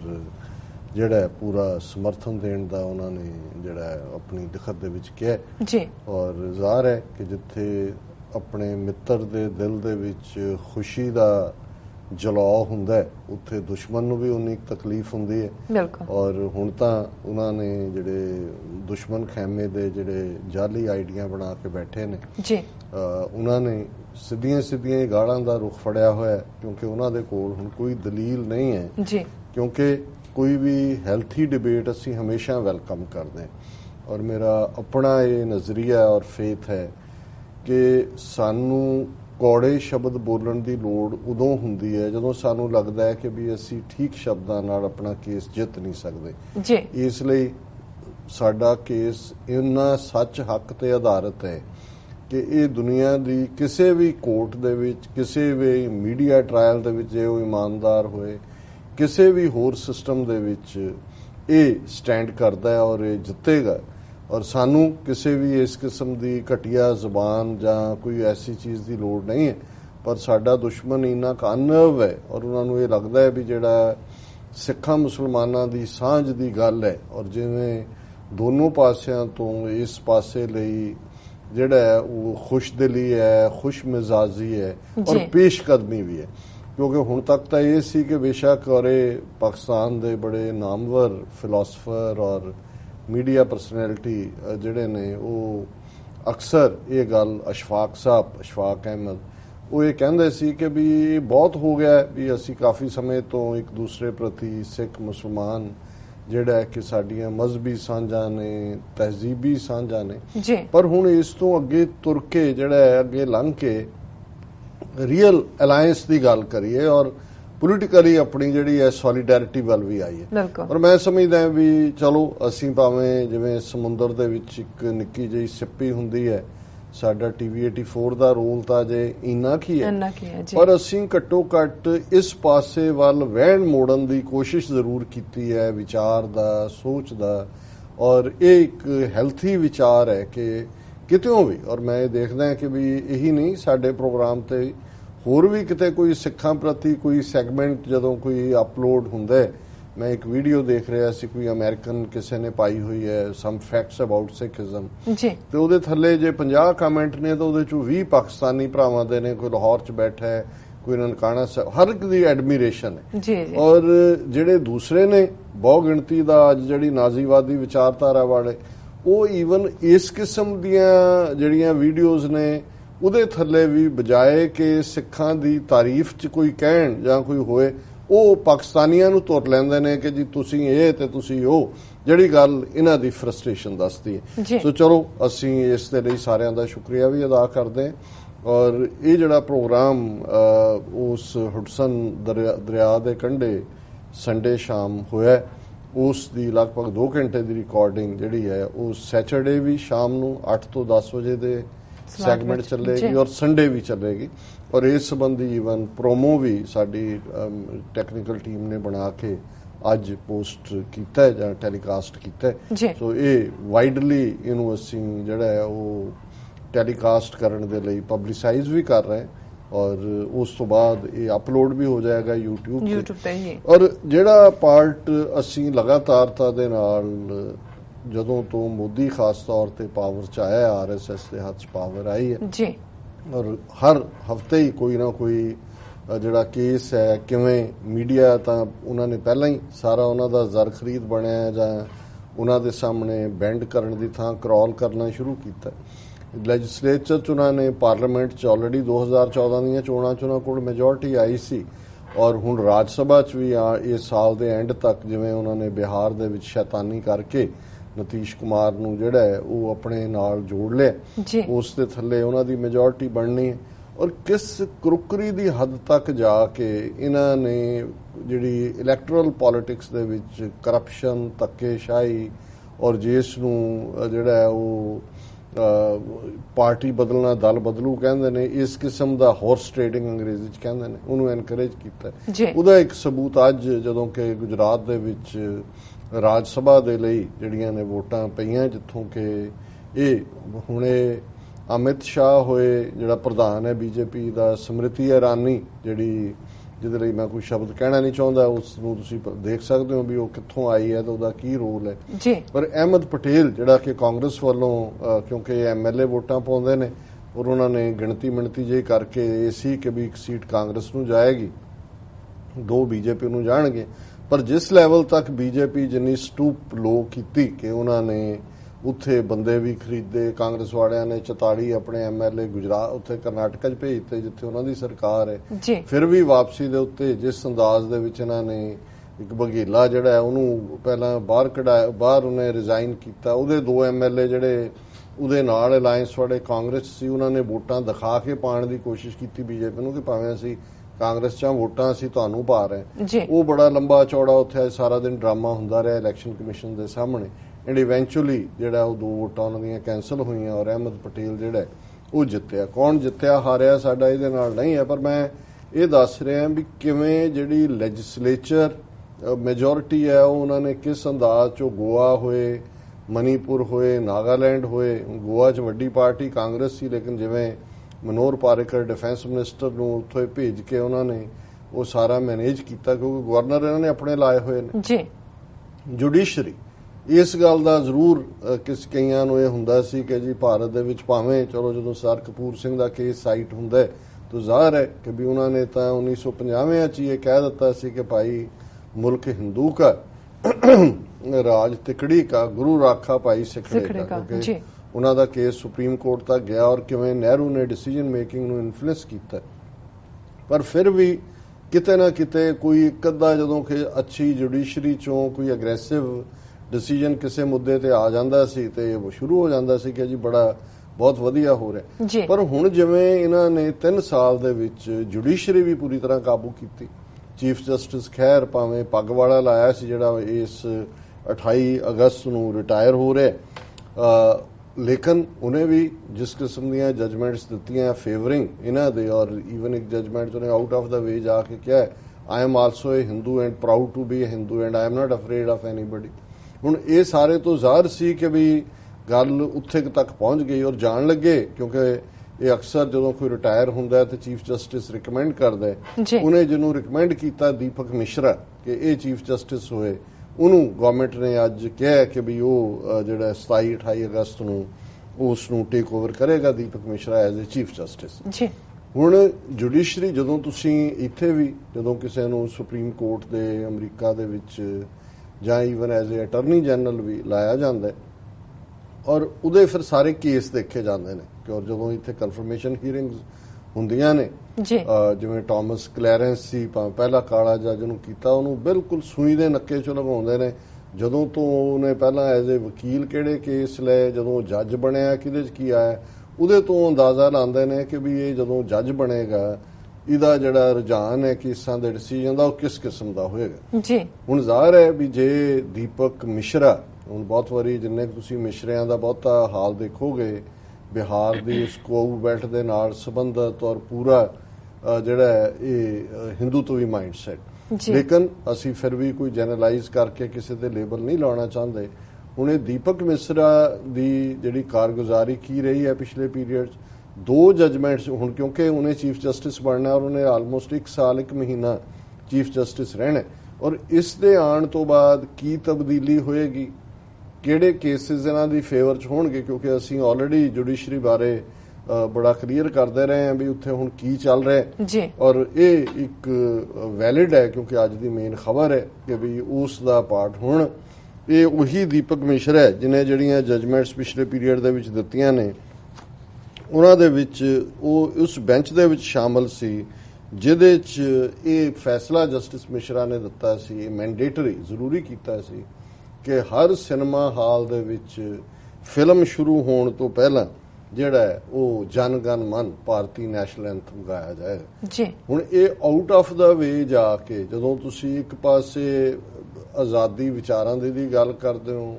ਜਿਹੜਾ ਪੂਰਾ ਸਮਰਥਨ ਦੇਣ ਦਾ ਉਹਨਾਂ ਨੇ ਜਿਹੜਾ ਆਪਣੀ ਲਿਖਤ ਦੇ ਵਿੱਚ ਕਿਹਾ। ਜੀ। ਔਰ ਜ਼ਾਹਰ ਹੈ ਕਿ ਜਿੱਥੇ ਆਪਣੇ ਮਿੱਤਰ ਦੇ ਦਿਲ ਦੇ ਵਿੱਚ ਖੁਸ਼ੀ ਦਾ ਜਲਾਅ ਹੁੰਦਾ ਹੈ। ਉੱਥੇ ਦੁਸ਼ਮਣ ਨੂੰ ਵੀ ਉਨੀ ਤਕਲੀਫ ਹੁੰਦੀ ਹੈ। ਬਿਲਕੁਲ। ਔਰ ਹੁਣ ਤਾਂ ਉਹਨਾਂ ਨੇ ਜਿਹੜੇ ਦੁਸ਼ਮਣ ਖੈਮੇ ਦੇ ਜਿਹੜੇ ਜਾਲੀ ਆਈਡੀਆਂ ਬਣਾ ਕੇ ਬੈਠੇ ਨੇ। ਜੀ। ਉਹਨਾਂ ਨੇ ਸਿੱਧੀਆਂ ਸਿੱਧੀਆਂ ਗਾਲਾਂ ਦਾ ਰੁਖ ਫੜਿਆ ਹੋਇਆ ਹੈ ਕਿਉਂਕਿ ਉਹਨਾਂ ਦੇ ਕੋਲ ਹੁਣ ਕੋਈ ਦਲੀਲ ਨਹੀਂ ਹੈ। ਜੀ। ਕਿਉਂਕਿ ਕੋਈ ਵੀ ਹੈਲਥੀ ਡਿਬੇਟ ਅਸੀਂ ਹਮੇਸ਼ਾ ਵੈਲਕਮ ਕਰਦੇ ਹਾਂ। ਔਰ ਮੇਰਾ ਆਪਣਾ ਇਹ ਨਜ਼ਰੀਆ ਔਰ ਫੇਥ ਹੈ ਕਿ ਸਾਨੂੰ ਕੌੜੇ ਸ਼ਬਦ ਬੋਲਣ ਦੀ ਲੋੜ ਉਦੋਂ ਹੁੰਦੀ ਹੈ ਜਦੋਂ ਸਾਨੂੰ ਲੱਗਦਾ ਹੈ ਕਿ ਵੀ ਅਸੀਂ ਠੀਕ ਸ਼ਬਦਾਂ ਨਾਲ ਆਪਣਾ ਕੇਸ ਜਿੱਤ ਨਹੀਂ ਸਕਦੇ। ਜੀ। ਇਸ ਲਈ ਸਾਡਾ ਕੇਸ ਇੰਨਾ ਸੱਚ ਹੱਕ ਤੇ ਆਧਾਰਿਤ ਹੈ ਕਿ ਇਹ ਦੁਨੀਆ ਦੀ ਕਿਸੇ ਵੀ ਕੋਰਟ ਦੇ ਵਿੱਚ ਕਿਸੇ ਵੀ ਮੀਡੀਆ ਟ੍ਰਾਇਲ ਦੇ ਵਿੱਚ ਜੇ ਉਹ ਇਮਾਨਦਾਰ ਹੋਏ ਕਿਸੇ ਵੀ ਹੋਰ ਸਿਸਟਮ ਦੇ ਵਿੱਚ ਇਹ ਸਟੈਂਡ ਕਰਦਾ ਹੈ ਔਰ ਇਹ ਜਿੱਤੇਗਾ। ਔਰ ਸਾਨੂੰ ਕਿਸੇ ਵੀ ਇਸ ਕਿਸਮ ਦੀ ਘਟੀਆ ਜ਼ੁਬਾਨ ਜਾਂ ਕੋਈ ਐਸੀ ਚੀਜ਼ ਦੀ ਲੋੜ ਨਹੀਂ ਹੈ ਪਰ ਸਾਡਾ ਦੁਸ਼ਮਣ ਇੰਨਾ ਕਾਨਵ ਹੈ ਔਰ ਉਹਨਾਂ ਨੂੰ ਇਹ ਲੱਗਦਾ ਹੈ ਵੀ ਜਿਹੜਾ ਸਿੱਖਾਂ ਮੁਸਲਮਾਨਾਂ ਦੀ ਸਾਂਝ ਦੀ ਗੱਲ ਹੈ ਔਰ ਜਿਵੇਂ ਦੋਨੋਂ ਪਾਸਿਆਂ ਤੋਂ ਇਸ ਪਾਸੇ ਲਈ ਜਿਹੜਾ ਉਹ ਖੁਸ਼ਦਿਲੀ ਹੈ ਖੁਸ਼ ਮਿਜ਼ਾਜੀ ਹੈ ਔਰ। ਪੇਸ਼ਕਦਮੀ ਵੀ ਹੈ ਕਿਉਂਕਿ ਹੁਣ ਤੱਕ ਤਾਂ ਇਹ ਸੀ ਕਿ ਬੇਸ਼ੱਕ ਔਰੇ ਪਾਕਿਸਤਾਨ ਦੇ ਬੜੇ ਨਾਮਵਰ ਫਿਲਾਸਫਰ ਔਰ ਮੀਡੀਆ ਪਰਸਨੈਲਿਟੀ ਜਿਹੜੇ ਨੇ ਉਹ ਅਕਸਰ ਇਹ ਗੱਲ ਅਸ਼ਫਾਕ ਸਾਹਿਬ ਅਸ਼ਫਾਕ ਅਹਿਮਦ ਉਹ ਇਹ ਕਹਿੰਦੇ ਸੀ ਕਿ ਵੀ ਬਹੁਤ ਹੋ ਗਿਆ ਵੀ ਅਸੀਂ ਕਾਫੀ ਸਮੇਂ ਤੋਂ ਇੱਕ ਦੂਸਰੇ ਪ੍ਰਤੀ ਸਿੱਖ ਮੁਸਲਮਾਨ ਜਿਹੜਾ ਕਿ ਸਾਡੀਆਂ ਮਜ਼ਹਬੀ ਸਾਂਝਾਂ ਨੇ ਤਹਿਜ਼ੀਬੀ ਸਾਂਝਾਂ ਨੇ। ਪਰ ਹੁਣ ਇਸ ਤੋਂ ਅੱਗੇ ਤੁਰ ਕੇ ਜਿਹੜਾ ਹੈ ਅੱਗੇ ਲੰਘ ਕੇ ਰੀਅਲ ਅਲਾਈਅੰਸ ਦੀ ਗੱਲ ਕਰੀਏ ਔਰ ਪੋਲੀਟੀਕਲੀ ਆਪਣੀ ਜਿਹੜੀ ਹੈ ਸੋਲੀਡੈਰਿਟੀ ਵੱਲ ਵੀ ਆਈ ਹੈ। ਪਰ ਮੈਂ ਸਮਝਦਾ ਵੀ ਚਲੋ ਅਸੀਂ ਭਾਵੇਂ ਜਿਵੇਂ ਸਮੁੰਦਰ ਦੇ ਵਿੱਚ ਇੱਕ ਨਿੱਕੀ ਜਿਹੀ ਸਿੱਪੀ ਹੁੰਦੀ ਹੈ ਸਾਡਾ ਟੀਵੀ 84 ਦਾ ਰੋਲ ਤਾਂ ਜੇ ਇੰਨਾ ਕੀ ਹੈ। ਇੰਨਾ ਕੀ ਹੈ ਜੀ। ਪਰ ਅਸੀਂ ਘੱਟੋ ਘੱਟ ਇਸ ਪਾਸੇ ਵੱਲ ਵਹਿਣ ਮੋੜਨ ਦੀ ਕੋਸ਼ਿਸ਼ ਜ਼ਰੂਰ ਕੀਤੀ ਹੈ ਵਿਚਾਰ ਦਾ ਸੋਚ ਦਾ। ਔਰ ਇਹ ਇੱਕ ਹੈਲਥੀ ਵਿਚਾਰ ਹੈ ਕਿ ਕਿਤੇੋਂ ਵੀ। ਔਰ ਮੈਂ ਇਹ ਦੇਖਦਾ ਹਾਂ ਕਿ ਵੀ ਇਹੀ ਨਹੀਂ ਸਾਡੇ ਪ੍ਰੋਗਰਾਮ ਤੇ ਹੋਰ ਵੀ ਕਿਤੇ ਕੋਈ ਸਿੱਖਾਂ ਪ੍ਰਤੀ ਕੋਈ ਸੈਗਮੈਂਟ ਜਦੋਂ ਕੋਈ ਅਪਲੋਡ ਹੁੰਦਾ ਹੈ ਮੈਂ ਇੱਕ ਵੀਡੀਓ ਦੇਖ ਰਿਹਾ ਸੀ ਕੋਈ ਅਮਰੀਕਨ ਕਿਸੇ ਨੇ ਪਾਈ ਹੋਈ ਹੈ ਸਮ ਫੈਕਟਸ ਅਬਾਊਟ ਸਿੱਖੀਜ਼ਮ ਜੀ। ਤੇ ਉਹਦੇ ਥੱਲੇ ਜੇ 50 ਕਮੈਂਟ ਨੇ ਤਾਂ ਉਹਦੇ ਚੋਂ 20 ਪਾਕਿਸਤਾਨੀ ਭਰਾਵਾਂ ਦੇ ਨੇ ਕੋਈ ਲਾਹੌਰ 'ਚ ਬੈਠਾ ਹੈ ਕੋਈ ਨਨਕਾਣਾ ਸਾਹਿਬ ਹਰ ਇੱਕ ਦੀ ਐਡਮਿਰੇਸ਼ਨ ਹੈ। ਜੀ ਜੀ। ਔਰ ਜਿਹੜੇ ਦੂਸਰੇ ਨੇ ਬਹੁ ਗਿਣਤੀ ਦਾ ਅੱਜ ਜਿਹੜੀ ਨਾਜ਼ੀਵਾਦੀ ਵਿਚਾਰਧਾਰਾ ਵਾਲੇ ਉਹ ਈਵਨ ਇਸ ਕਿਸਮ ਦੀਆਂ ਜਿਹੜੀਆਂ ਵੀਡੀਓਜ਼ ਨੇ ਉਹਦੇ ਥੱਲੇ ਵੀ ਬਜਾਏ ਕਿ ਸਿੱਖਾਂ ਦੀ ਤਾਰੀਫ 'ਚ ਕੋਈ ਕਹਿਣ ਜਾਂ ਕੋਈ ਹੋਏ ਉਹ ਪਾਕਿਸਤਾਨੀਆਂ ਨੂੰ ਤੁਰ ਲੈਂਦੇ ਨੇ ਕਿ ਜੀ ਤੁਸੀਂ ਇਹ ਤੇ ਤੁਸੀਂ ਉਹ। ਜਿਹੜੀ ਗੱਲ ਇਹਨਾਂ ਦੀ ਫਰਸਟ੍ਰੇਸ਼ਨ ਦੱਸਦੀ। ਹੈ। ਸੋ ਚਲੋ ਅਸੀਂ ਇਸ ਦੇ ਲਈ ਸਾਰਿਆਂ ਦਾ ਸ਼ੁਕਰੀਆ ਵੀ ਅਦਾ ਕਰਦੇ ਹਾਂ। ਔਰ ਇਹ ਜਿਹੜਾ ਪ੍ਰੋਗਰਾਮ ਉਸ ਹੁਡਸਨ ਦਰਿਆ ਦਰਿਆ ਦੇ ਕੰਢੇ ਸੰਡੇ ਸ਼ਾਮ ਹੋਇਆ ਉਸ ਦੀ ਲਗਭਗ 2 ਘੰਟੇ ਦੀ ਰਿਕਾਰਡਿੰਗ ਜਿਹੜੀ ਹੈ ਉਹ ਸੈਚਰਡੇ ਵੀ ਸ਼ਾਮ ਨੂੰ 8 ਤੋਂ 10 ਵਜੇ ਦੇ ਸੈਗਮੈਂਟ ਚੱਲੇਗੀ। ਔਰ ਸੰਡੇ ਵੀ ਚੱਲੇਗੀ। ਔਰ ਇਸ ਸੰਬੰਧੀ ਈਵਨ ਪ੍ਰੋਮੋ ਵੀ ਸਾਡੀ ਟੈਕਨੀਕਲ ਟੀਮ ਨੇ ਬਣਾ ਕੇ ਅੱਜ ਪੋਸਟ ਕੀਤਾ ਹੈ ਜਾਂ ਟੈਲੀਕਾਸਟ ਕੀਤਾ। ਹੈ। ਸੋ ਇਹ ਵਾਈਡਲੀ ਇਹਨੂੰ ਅਸੀਂ ਜਿਹੜਾ ਹੈ ਉਹ ਟੈਲੀਕਾਸਟ ਕਰਨ ਦੇ ਲਈ ਪਬਲਿਸਾਈਜ਼ ਵੀ ਕਰ ਰਹੇ ਔਰ ਉਸ ਤੋਂ ਬਾਅਦ ਇਹ ਅਪਲੋਡ ਵੀ ਹੋ ਜਾਏਗਾ YouTube ਤੇ। YouTube ਤੇ ਹੀ ਔਰ ਜਿਹੜਾ ਪਾਰਟ ਅਸੀਂ ਲਗਾਤਾਰਤਾ ਦੇ ਨਾਲ ਜਦੋਂ ਤੋਂ ਮੋਦੀ ਖਾਸ ਤੌਰ ਤੇ ਪਾਵਰ ਚ ਆਇਆ ਆਰਐਸਐਸ ਦੇ ਹੱਥ ਚ ਪਾਵਰ ਆਈ ਹੈ ਜੀ। ਔਰ ਹਰ ਹਫ਼ਤੇ ਹੀ ਕੋਈ ਨਾ ਕੋਈ ਜਿਹੜਾ ਕੇਸ ਹੈ ਕਿਵੇਂ ਮੀਡੀਆ ਤਾਂ ਉਹਨਾਂ ਨੇ ਪਹਿਲਾਂ ਹੀ ਸਾਰਾ ਉਹਨਾਂ ਦਾ ਜ਼ਰ ਖਰੀਦ ਬਣਿਆ ਜਾਂ ਉਹਨਾਂ ਦੇ ਸਾਹਮਣੇ ਬੈਂਡ ਕਰਨ ਦੀ ਥਾਂ ਕ੍ਰੋਲ ਕਰਨਾ ਸ਼ੁਰੂ ਕੀਤਾ ਲੈਜਿਸਲੇਚਰ ਚ ਉਹਨਾਂ ਨੇ ਪਾਰਲੀਮੈਂਟ ਚ ਆਲਰੇਡੀ 2014 ਦੀਆਂ ਚੋਣਾਂ ਚ ਉਹਨਾਂ ਕੋਲ ਮੈਜੋਰਟੀ ਆਈ ਸੀ ਔਰ ਹੁਣ ਰਾਜ ਸਭਾ ਚ ਵੀ ਆ ਇਸ ਸਾਲ ਦੇ ਐਂਡ ਤੱਕ ਜਿਵੇਂ ਉਹਨਾਂ ਨੇ ਬਿਹਾਰ ਦੇ ਵਿੱਚ ਸ਼ੈਤਾਨੀ ਕਰਕੇ ਨਤੀਸ਼ ਕੁਮਾਰ ਨੂੰ ਜਿਹੜਾ ਹੈ ਉਹ ਆਪਣੇ ਨਾਲ ਜੋੜ ਲਿਆ। ਉਸ ਦੇ ਥੱਲੇ ਉਹਨਾਂ ਦੀ ਮੈਜੋਰਟੀ ਬਣਨੀ ਹੈ। ਔਰ ਕਿਸ ਕਰੁਕਰੀ ਦੀ ਹੱਦ ਤੱਕ ਜਾ ਕੇ ਇਹਨਾਂ ਨੇ ਜਿਹੜੀ ਇਲੈਕਟਰਲ ਪੋਲਿਟਿਕਸ ਦੇ ਵਿੱਚ ਕਰਪਸ਼ਨ ਧੱਕੇਸ਼ਾਹੀ ਔਰ ਜਿਸ ਨੂੰ ਜਿਹੜਾ ਹੈ ਉਹ ਪਾਰਟੀ ਬਦਲਣਾ ਦਲ ਬਦਲੂ ਕਹਿੰਦੇ ਨੇ ਇਸ ਕਿਸਮ ਦਾ ਹਾਰਸ ਟ੍ਰੇਡਿੰਗ ਅੰਗਰੇਜ਼ੀ ਚ ਕਹਿੰਦੇ ਨੇ। ਉਹਨੂੰ ਐਨਕਰੇਜ ਕੀਤਾ। ਉਹਦਾ ਇੱਕ ਸਬੂਤ ਅੱਜ ਜਦੋਂ ਕਿ ਗੁਜਰਾਤ ਦੇ ਵਿੱਚ ਰਾਜ ਸਭਾ ਦੇ ਲਈ ਜਿਹੜੀਆਂ ਨੇ ਵੋਟਾਂ ਪਈਆਂ ਜਿੱਥੋਂ ਕਿ ਇਹ ਹੁਣੇ ਅਮਿਤ ਸ਼ਾਹ ਹੋਏ ਜਿਹੜਾ ਪ੍ਰਧਾਨ ਹੈ ਬੀਜੇਪੀ ਦਾ ਸਮ੍ਰਿਤੀ ਇਰਾਨੀ ਜਿਹੜੀ ਜਿਹਦੇ ਲਈ ਮੈਂ ਕੋਈ ਸ਼ਬਦ ਕਹਿਣਾ ਨਹੀਂ ਚਾਹੁੰਦਾ ਉਸ ਨੂੰ ਤੁਸੀਂ ਦੇਖ ਸਕਦੇ ਹੋ ਵੀ ਉਹ ਕਿੱਥੋਂ ਆਈ ਹੈ ਤੇ ਉਹਦਾ ਕੀ ਰੋਲ ਹੈ। ਜੀ। ਪਰ ਅਹਿਮਦ ਪਟੇਲ ਜਿਹੜਾ ਕਿ ਕਾਂਗਰਸ ਵੱਲੋਂ ਕਿਉਂਕਿ ਐਮਐਲਏ ਵੋਟਾਂ ਪਾਉਂਦੇ ਨੇ ਔਰ ਉਹਨਾਂ ਨੇ ਗਿਣਤੀ ਮਿਣਤੀ ਜੇ ਕਰਕੇ ਇਹ ਸੀ ਕਿ ਵੀ ਇੱਕ ਸੀਟ ਕਾਂਗਰਸ ਨੂੰ ਜਾਏਗੀ ਦੋ ਬੀਜੇਪੀ ਨੂੰ ਜਾਣਗੇ ਪਰ ਜਿਸ ਲੈਵਲ ਤੱਕ ਬੀਜੇਪੀ ਜਿੰਨੀ ਸਟੂਪ ਲੋ ਕੀਤੀ ਕਿ ਉਹਨਾਂ ਨੇ ਉੱਥੇ ਬੰਦੇ ਵੀ ਖਰੀਦੇ ਕਾਂਗਰਸ ਵਾਲਿਆਂ ਨੇ 44 ਆਪਣੇ ਐਮਐਲਏ ਗੁਜਰਾਤ ਉੱਥੇ ਕਰਨਾਟਕ 'ਚ ਭੇਜਤੇ ਜਿੱਥੇ ਉਹਨਾਂ ਦੀ ਸਰਕਾਰ ਹੈ। ਫਿਰ ਵੀ ਵਾਪਸੀ ਦੇ ਉੱਤੇ ਜਿਸ ਅੰਦਾਜ਼ ਦੇ ਵਿੱਚ ਇਹਨਾਂ ਨੇ ਇੱਕ ਬਘੇਲਾ ਜਿਹੜਾ ਉਹਨੂੰ ਪਹਿਲਾਂ ਬਾਹਰ ਕਢਾਇਆ ਬਾਹਰ ਉਹਨੇ ਰਿਜ਼ਾਈਨ ਕੀਤਾ। ਉਹਦੇ ਦੋ ਐਮਐਲਏ ਜਿਹੜੇ ਉਹਦੇ ਨਾਲ ਅਲਾਈਅੰਸ ਵਾਲੇ ਕਾਂਗਰਸ ਸੀ ਉਹਨਾਂ ਨੇ ਵੋਟਾਂ ਦਿਖਾ ਕੇ ਪਾਣ ਦੀ ਕੋਸ਼ਿਸ਼ ਕੀਤੀ ਬੀਜੇਪੀ ਨੂੰ ਕਿ ਭਾਵੇਂ ਅਸੀਂ ਕਾਂਗਰਸ ਚਾਂ ਵੋਟਾਂ ਅਸੀਂ ਤੁਹਾਨੂੰ ਪਾ ਰਹੇ ਉਹ ਬੜਾ ਲੰਬਾ ਚੌੜਾ ਉੱਥੇ ਸਾਰਾ ਦਿਨ ਡਰਾਮਾ ਹੁੰਦਾ ਰਿਹਾ ਇਲੈਕਸ਼ਨ ਕਮਿਸ਼ਨ ਦੇ ਸਾਹਮਣੇ। ਐਂਡ ਇਵੈਂਚੁਅਲੀ ਜਿਹੜਾ ਉਹ ਦੋ ਵੋਟਾਂ ਉਹਨਾਂ ਦੀਆਂ ਕੈਨਸਲ ਹੋਈਆਂ ਔਰ ਅਹਿਮਦ ਪਟੇਲ ਜਿਹੜਾ ਉਹ ਜਿੱਤਿਆ। ਕੌਣ ਜਿੱਤਿਆ ਹਾਰਿਆ ਸਾਡਾ ਇਹਦੇ ਨਾਲ ਨਹੀਂ ਹੈ ਪਰ ਮੈਂ ਇਹ ਦੱਸ ਰਿਹਾ ਵੀ ਕਿਵੇਂ ਜਿਹੜੀ ਲੈਜਿਸਲੇਚਰ ਮੈਜੋਰਿਟੀ ਹੈ ਉਹ ਉਹਨਾਂ ਨੇ ਕਿਸ ਅੰਦਾਜ਼ ਚੋਂ ਗੋਆ ਹੋਏ ਮਨੀਪੁਰ ਹੋਏ ਨਾਗਾਲੈਂਡ ਹੋਏ ਗੋਆ 'ਚ ਵੱਡੀ ਪਾਰਟੀ ਕਾਂਗਰਸ ਸੀ ਲੇਕਿਨ ਜਿਵੇਂ ਮਨੋਹਰ ਪਾਰੇਕਰ ਡਿਫੈਂਸ ਮਿਨਿਸਟਰ ਨੂੰ ਉੱਥੇ ਭੇਜ ਕੇ ਉਹਨਾਂ ਨੇ ਉਹ ਸਾਰਾ ਮੈਨੇਜ ਕੀਤਾ ਕਿਉਂਕਿ ਗਵਰਨਰ ਇਹਨਾਂ ਨੇ ਆਪਣੇ ਲਾਏ ਹੋਏ ਨੇ ਜੀ ਜੁਡੀਸ਼ਰੀ ਇਸ ਗੱਲ ਦਾ ਜ਼ਰੂਰ ਕਿਸ ਕਈਆਂ ਨੂੰ ਇਹ ਹੁੰਦਾ ਸੀ ਕਿ ਜੀ ਭਾਰਤ ਦੇ ਵਿੱਚ ਭਾਵੇਂ ਚਲੋ ਜਦੋਂ ਸਰ ਕਪੂਰ ਸਿੰਘ ਦਾ ਕੇਸ ਸਾਈਟ ਹੁੰਦਾ ਹੈ ਤਾਂ ਜ਼ਾਹਰ ਹੈ ਕਿ ਵੀ ਉਹਨਾਂ ਨੇ ਤਾਂ 1950 ਚ ਇਹ ਕਹਿ ਦਿੱਤਾ ਸੀ ਕਿ ਭਾਈ ਮੁਲਕ ਹਿੰਦੂ ਕਾ ਰਾਜ ਤਿਕੜੀ ਕਾ ਗੁਰੂ ਰਾਖਾ ਭਾਈ ਸਿੱਖੜੇ ਕਾ, ਕਿਉਂਕਿ ਜੀ। ਉਹਨਾਂ ਦਾ ਕੇਸ ਸੁਪਰੀਮ ਕੋਰਟ ਤੱਕ ਗਿਆ ਔਰ ਕਿਵੇਂ ਨਹਿਰੂ ਨੇ ਡਿਸੀਜਨ ਮੇਕਿੰਗ ਨੂੰ ਇਨਫਲੂਐਂਸ ਕੀਤਾ। ਪਰ ਫਿਰ ਵੀ ਕਿਤੇ ਨਾ ਕਿਤੇ ਕੋਈ ਇੱਕ ਅੱਧਾ ਜਦੋਂ ਕਿ ਅੱਛੀ ਜੁਡੀਸ਼ਰੀ ਚੋਂ ਕੋਈ ਅਗਰੈਸਿਵ ਡਿਸੀਜਨ ਕਿਸੇ ਮੁੱਦੇ ਤੇ ਆ ਜਾਂਦਾ ਸੀ ਤੇ ਉਹ ਸ਼ੁਰੂ ਹੋ ਜਾਂਦਾ ਸੀ ਕਿ ਜੀ ਬੜਾ ਬਹੁਤ ਵਧੀਆ ਹੋ ਰਿਹਾ। ਪਰ ਹੁਣ ਜਿਵੇਂ ਇਹਨਾਂ ਨੇ 3 ਸਾਲ ਦੇ ਵਿੱਚ ਜੁਡੀਸ਼ਰੀ ਵੀ ਪੂਰੀ ਤਰ੍ਹਾਂ ਕਾਬੂ ਕੀਤੀ। ਚੀਫ ਜਸਟਿਸ ਖੈਰ ਭਾਵੇਂ ਪੱਗ ਵਾਲਾ ਲਾਇਆ ਸੀ ਜਿਹੜਾ ਇਸ 28 ਅਗਸਤ ਨੂੰ ਰਿਟਾਇਰ ਹੋ ਰਿਹਾ। ਲੇਕਿਨ ਉਹਨੇ ਵੀ ਜਿਸ ਕਿਸਮ ਦੀਆਂ ਜਜਮੈਂਟਸ ਦਿੱਤੀਆਂ ਫੇਵਰਿੰਗ ਇਹਨਾਂ ਦੇ ਔਰ ਈਵਨ ਇੱਕ ਜਜਮੈਂਟ ਉਹਨੇ ਆਊਟ ਆਫ ਦਾ ਵੇ ਜਾ ਕੇ ਕਿਹਾ I am also a Hindu and proud to be a Hindu and I am not afraid of anybody ਹੁਣ ਇਹ ਸਾਰੇ ਤੋਂ ਜ਼ਾਹਰ ਸੀ ਕਿ ਵੀ ਗੱਲ ਉੱਥੇ ਤੱਕ ਪਹੁੰਚ ਗਈ ਔਰ ਜਾਣ ਲੱਗੇ ਕਿਉਂਕਿ ਇਹ ਅਕਸਰ ਜਦੋਂ ਕੋਈ ਰਿਟਾਇਰ ਹੁੰਦਾ ਹੈ ਤੇ ਚੀਫ ਜਸਟਿਸ ਰეკਮੈਂਡ ਕਰਦਾ ਹੈ। ਉਹਨੇ ਜਿਹਨੂੰ ਰეკਮੈਂਡ ਕੀਤਾ ਦੀਪਕ ਮਿਸ਼ਰਾ ਕਿ ਇਹ ਚੀਫ ਜਸਟਿਸ ਹੋਏ। ਉਹਨੂੰ ਗਵਰਨਮੈਂਟ ਨੇ ਅੱਜ ਕਿਹਾ ਕਿ ਵੀ ਉਹ ਜਿਹੜਾ 27 28 ਅਗਸਤ ਨੂੰ ਉਸ ਨੂੰ ਟੇਕ ਓਵਰ ਕਰੇਗਾ Deepak Mishra as a chief justice ji. ਹੁਣ ਜੁਡੀਸ਼ਰੀ ਜਦੋਂ ਤੁਸੀਂ ਇੱਥੇ ਵੀ ਜਦੋਂ ਕਿਸੇ ਨੂੰ ਸੁਪਰੀਮ ਕੋਰਟ ਦੇ ਅਮਰੀਕਾ ਦੇ ਵਿੱਚ ਜਾਂ even as a attorney general ਵੀ ਲਾਇਆ ਜਾਂਦਾ ਹੈ ਔਰ ਉਹਦੇ ਫਿਰ ਸਾਰੇ ਕੇਸ ਦੇਖੇ ਜਾਂਦੇ ਨੇ ਕਿ ਔਰ ਜਦੋਂ ਇੱਥੇ ਕਨਫਰਮੇਸ਼ਨ ਹੀਅਰਿੰਗਸ ਹੁੰਦੀਆਂ ਨੇ ਜੀ। ਜਿਵੇਂ ਟਾਮਸ ਕਲੈਰੈਂਸ ਸੀ ਪਹਿਲਾ ਕਾਲਾ ਜੱਜ ਨੂੰ ਕੀਤਾ ਉਹਨੂੰ ਬਿਲਕੁਲ ਸੂਈ ਦੇ ਨੱਕੇ 'ਚ ਲਗਾਉਂਦੇ ਨੇ। ਜਦੋਂ ਤੋਂ ਉਹਨੇ ਪਹਿਲਾਂ ਐਜ਼ ਅ ਵਕੀਲ ਕਿਹੜੇ ਕੇਸ ਲਏ ਜਦੋਂ ਜੱਜ ਬਣਿਆ ਕਿਹਦੇ 'ਚ ਕੀ ਆਇਆ ਉਹਦੇ ਤੋਂ ਅੰਦਾਜ਼ਾ ਲਾਉਂਦੇ ਨੇ ਕਿ ਵੀ ਇਹ ਜਦੋਂ ਜੱਜ ਬਣੇਗਾ ਇਹਦਾ ਜਿਹੜਾ ਰੁਝਾਨ ਹੈ ਕੇਸਾਂ ਦੇ ਡਿਸੀਜਨ ਦਾ ਉਹ ਕਿਸ ਕਿਸਮ ਦਾ ਹੋਏਗਾ। ਜੀ। ਹੁਣ ਜ਼ਾਹਰ ਹੈ ਵੀ ਜੇ ਦੀਪਕ ਮਿਸ਼ਰਾ ਹੁਣ ਬਹੁਤ ਵਾਰੀ ਜਿੰਨੇ ਤੁਸੀਂ ਮਿਸ਼ਰਿਆਂ ਦਾ ਬਹੁਤਾ ਹਾਲ ਦੇਖੋਗੇ ਬਿਹਾਰ ਦੀ ਉਸ ਕੋਊ ਬੈਲਟ ਦੇ ਨਾਲ ਸੰਬੰਧਿਤ ਔਰ ਪੂਰਾ ਜਿਹੜਾ ਇਹ ਅ, ਹਿੰਦੂਤਵੀ ਮਾਈਂਡਸੈਟ ਜੀ। ਲੇਕਿਨ ਅਸੀਂ ਫਿਰ ਵੀ ਕੋਈ ਜਨਰਲਾਈਜ਼ ਕਰਕੇ ਕਿਸੇ ਤੇ ਲੇਬਲ ਨਹੀਂ ਲਾਉਣਾ ਚਾਹੁੰਦੇ। ਹੁਣ ਇਹ ਦੀਪਕ ਮਿਸਰਾ ਦੀ ਜਿਹੜੀ ਕਾਰਗੁਜ਼ਾਰੀ ਕੀ ਰਹੀ ਹੈ ਪਿਛਲੇ ਪੀਰੀਅਡ 'ਚ? ਦੋ ਜਜਮੈਂਟਸ ਹੁਣ ਕਿਉਂਕਿ ਉਹਨੇ ਚੀਫ ਜਸਟਿਸ ਬਣਨਾ ਔਰ ਉਹਨੇ ਆਲਮੋਸਟ 1 ਸਾਲ 1 ਮਹੀਨਾ ਚੀਫ ਜਸਟਿਸ ਰਹਿਣਾ। ਔਰ ਇਸ ਦੇ ਆਉਣ ਤੋਂ ਬਾਅਦ ਕੀ ਤਬਦੀਲੀ ਹੋਏਗੀ? ਕਿਹੜੇ ਕੇਸਿਸ ਇਹਨਾਂ ਦੀ ਫੇਵਰ ਚ ਹੋਣਗੇ? ਕਿਉਂਕਿ ਅਸੀਂ ਆਲਰੇਡੀ ਜੁਡੀਸ਼ਰੀ ਬਾਰੇ ਬੜਾ ਕਲੀਅਰ ਕਰਦੇ ਰਹੇ ਹਾਂ ਵੀ ਉੱਥੇ ਹੁਣ ਕੀ ਚੱਲ ਰਿਹਾ ਹੈ। ਜੀ। ਔਰ ਇਹ ਇੱਕ ਵੈਲਿਡ ਹੈ ਕਿਉਂਕਿ ਅੱਜ ਦੀ ਮੇਨ ਖਬਰ ਹੈ ਕਿ ਵੀ ਉਸ ਦਾ ਪਾਰਟ ਹੁਣ ਇਹ ਉਹੀ ਦੀਪਕ ਮਿਸ਼ਰ ਹੈ ਜਿਨੇ ਜਿਹੜੀਆਂ ਜਜਮੈਂਟਸ ਪਿਛਲੇ ਪੀਰੀਅਡ ਦੇ ਵਿੱਚ ਦਿੱਤੀਆਂ ਨੇ। ਉਹਨਾਂ ਦੇ ਵਿੱਚ ਉਹ ਉਸ ਬੈਂਚ ਦੇ ਵਿੱਚ ਸ਼ਾਮਲ ਸੀ ਜਿਹਦੇ 'ਚ ਇਹ ਫੈਸਲਾ ਜਸਟਿਸ ਮਿਸ਼ਰਾ ਨੇ ਦਿੱਤਾ ਸੀ ਇਹ ਮੈਂਡੇਟਰੀ ਜ਼ਰੂਰੀ ਕੀਤਾ ਸੀ ਕਿ ਹਰ ਸਿਨੇਮਾ ਹਾਲ ਦੇ ਵਿੱਚ ਫਿਲਮ ਸ਼ੁਰੂ ਹੋਣ ਤੋਂ ਪਹਿਲਾਂ ਜਿਹੜਾ ਉਹ ਜਨ ਗਨ ਮਨ ਭਾਰਤੀ ਨੈਸ਼ਨਲ ਐਂਥਮ ਗਾਇਆ ਜਾਏਗਾ ਜੀ। ਹੁਣ ਇਹ ਆਊਟ ਆਫ ਦਾ ਵੇ ਜਾ ਕੇ ਜਦੋਂ ਤੁਸੀਂ ਇੱਕ ਪਾਸੇ ਆਜ਼ਾਦੀ ਵਿਚਾਰਾਂ ਦੀ ਦੀ ਗੱਲ ਕਰਦੇ ਹੋ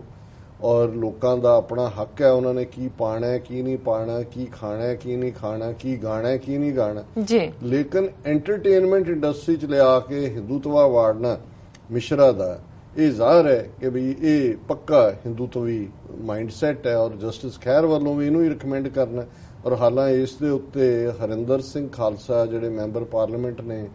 ਔਰ ਲੋਕਾਂ ਦਾ ਆਪਣਾ ਹੱਕ ਹੈ ਉਹਨਾਂ ਨੇ ਕੀ ਪਾਣਾ ਹੈ ਕੀ ਨਹੀਂ ਪਾਣਾ ਕੀ ਖਾਣਾ ਹੈ ਕੀ ਨਹੀਂ ਖਾਣਾ ਕੀ ਗਾਣਾ ਹੈ ਕੀ ਨਹੀਂ ਗਾਣਾ ਜੀ। ਲੇਕਿਨ ਐਂਟਰਟੇਨਮੈਂਟ ਇੰਡਸਟਰੀ ਚ ਲਿਆ ਕੇ ਹਿੰਦੂਤਵਾ ਵਾੜਨਾ ਮਿਸ਼ਰਾ ਦਾ ਇਹ ਜ਼ਾਹਰ ਹੈ ਕਿ ਵੀ ਇਹ ਪੱਕਾ ਹਿੰਦੂਤਵੀ ਮਾਈਂਡਸੈਟ ਹੈ ਔਰ ਜਸਟਿਸ ਖੈਰ ਵੱਲੋਂ ਵੀ ਇਹਨੂੰ ਹੀ ਰეკਮੈਂਡ ਕਰਨਾ ਔਰ ਹਾਲਾਂ ਇਸ ਦੇ ਉੱਤੇ ਹਰਿੰਦਰ ਸਿੰਘ ਖਾਲਸਾ ਜਿਹੜੇ ਮੈਂਬਰ ਪਾਰਲੀਮੈਂਟ ਨੇ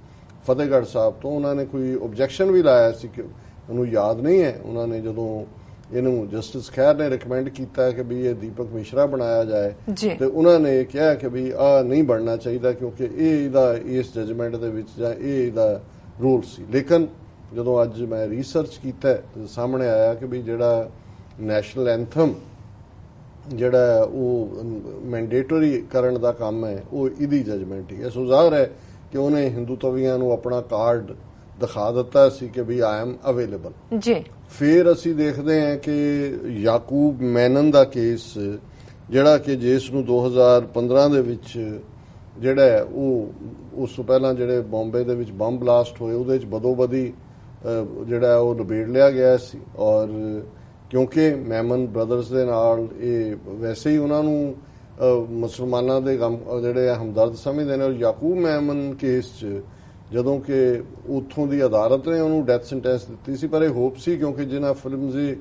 ਫਤਿਹਗੜ੍ਹ ਸਾਹਿਬ ਤੋਂ ਉਹਨਾਂ ਨੇ ਕੋਈ ਆਬਜੈਕਸ਼ਨ ਵੀ ਲਾਇਆ ਸੀ ਕਿ ਉਹਨੂੰ ਯਾਦ ਨਹੀਂ ਹੈ। ਉਹਨਾਂ ਨੇ ਜਦੋਂ ਇਹਨੂੰ ਜਸਟਿਸ ਖੈਰ ਨੇ ਰეკਮੈਂਡ ਕੀਤਾ ਕਿ ਵੀ ਇਹ ਦੀਪਕ ਮਿਸ਼ਰਾ ਬਣਾਇਆ ਜਾਏ ਤੇ ਉਹਨਾਂ ਨੇ ਕਿਹਾ ਕਿ ਵੀ ਆ ਨਹੀਂ ਬਣਨਾ ਚਾਹੀਦਾ ਕਿਉਂਕਿ ਇਹ ਇਹਦਾ ਇਸ ਜਜਮੈਂਟ ਦੇ ਵਿੱਚ ਜਾਂ ਇਹ ਇਹਦਾ ਰੂਲ ਸੀ। ਲੇਕਿਨ ਜਦੋਂ ਅੱਜ ਮੈਂ ਰਿਸਰਚ ਕੀਤਾ ਤੇ ਸਾਹਮਣੇ ਆਇਆ ਕਿ ਵੀ ਜਿਹੜਾ ਨੈਸ਼ਨਲ ਐਂਥਮ ਜਿਹੜਾ ਉਹ ਮੈਂਡੇਟਰੀ ਕਰਨ ਦਾ ਕੰਮ ਹੈ ਉਹ ਇਹਦੀ ਜਜਮੈਂਟ ਹੀ ਹੈ। ਸੋ ਜ਼ਾਹਰ ਹੈ ਕਿ ਉਹਨੇ ਹਿੰਦੂਤਵੀਆਂ ਨੂੰ ਆਪਣਾ ਕਾਰਡ ਦਿਖਾ ਦਿੱਤਾ ਸੀ ਕਿ ਵੀ ਆਈ ਐਮ ਅਵੇਲੇਬਲ ਜੀ। ਫਿਰ ਅਸੀਂ ਦੇਖਦੇ ਹਾਂ ਕਿ ਯਾਕੂਬ ਮੈਨਨ ਦਾ ਕੇਸ ਜਿਹੜਾ ਕਿ ਜਿਸ ਨੂੰ 2015 ਦੇ ਵਿੱਚ ਜਿਹੜਾ ਉਹ ਉਸ ਤੋਂ ਪਹਿਲਾਂ ਜਿਹੜੇ ਬੰਬੇ ਦੇ ਵਿੱਚ ਬੰਬ ਬਲਾਸਟ ਹੋਏ ਉਹਦੇ ਵਿੱਚ ਬਦੋਬਦੀ ਜਿਹੜਾ ਉਹ ਨਿਬੇੜ ਲਿਆ ਗਿਆ ਸੀ। ਔਰ ਕਿਉਂਕਿ ਮੈਮਨ ਬ੍ਰਦਰਸ ਦੇ ਨਾਲ ਇਹ ਵੈਸੇ ਹੀ ਉਹਨਾਂ ਨੂੰ ਮੁਸਲਮਾਨਾਂ ਦੇ ਗਮ ਜਿਹੜੇ ਆ ਹਮਦਰਦ ਸਮਝਦੇ ਨੇ ਔਰ ਯਾਕੂਬ ਮੈਮਨ ਕੇਸ 'ਚ ਜਦੋਂ ਕਿ ਉੱਥੋਂ ਦੀ ਅਦਾਲਤ ਨੇ ਉਹਨੂੰ ਡੈਥ ਸੈਂਟੈਂਸ ਦਿੱਤੀ ਸੀ ਪਰ ਇਹ ਹੋਪ ਸੀ ਕਿਉਂਕਿ ਜਿਨ੍ਹਾਂ ਫਿਲਮਸ ਦੀ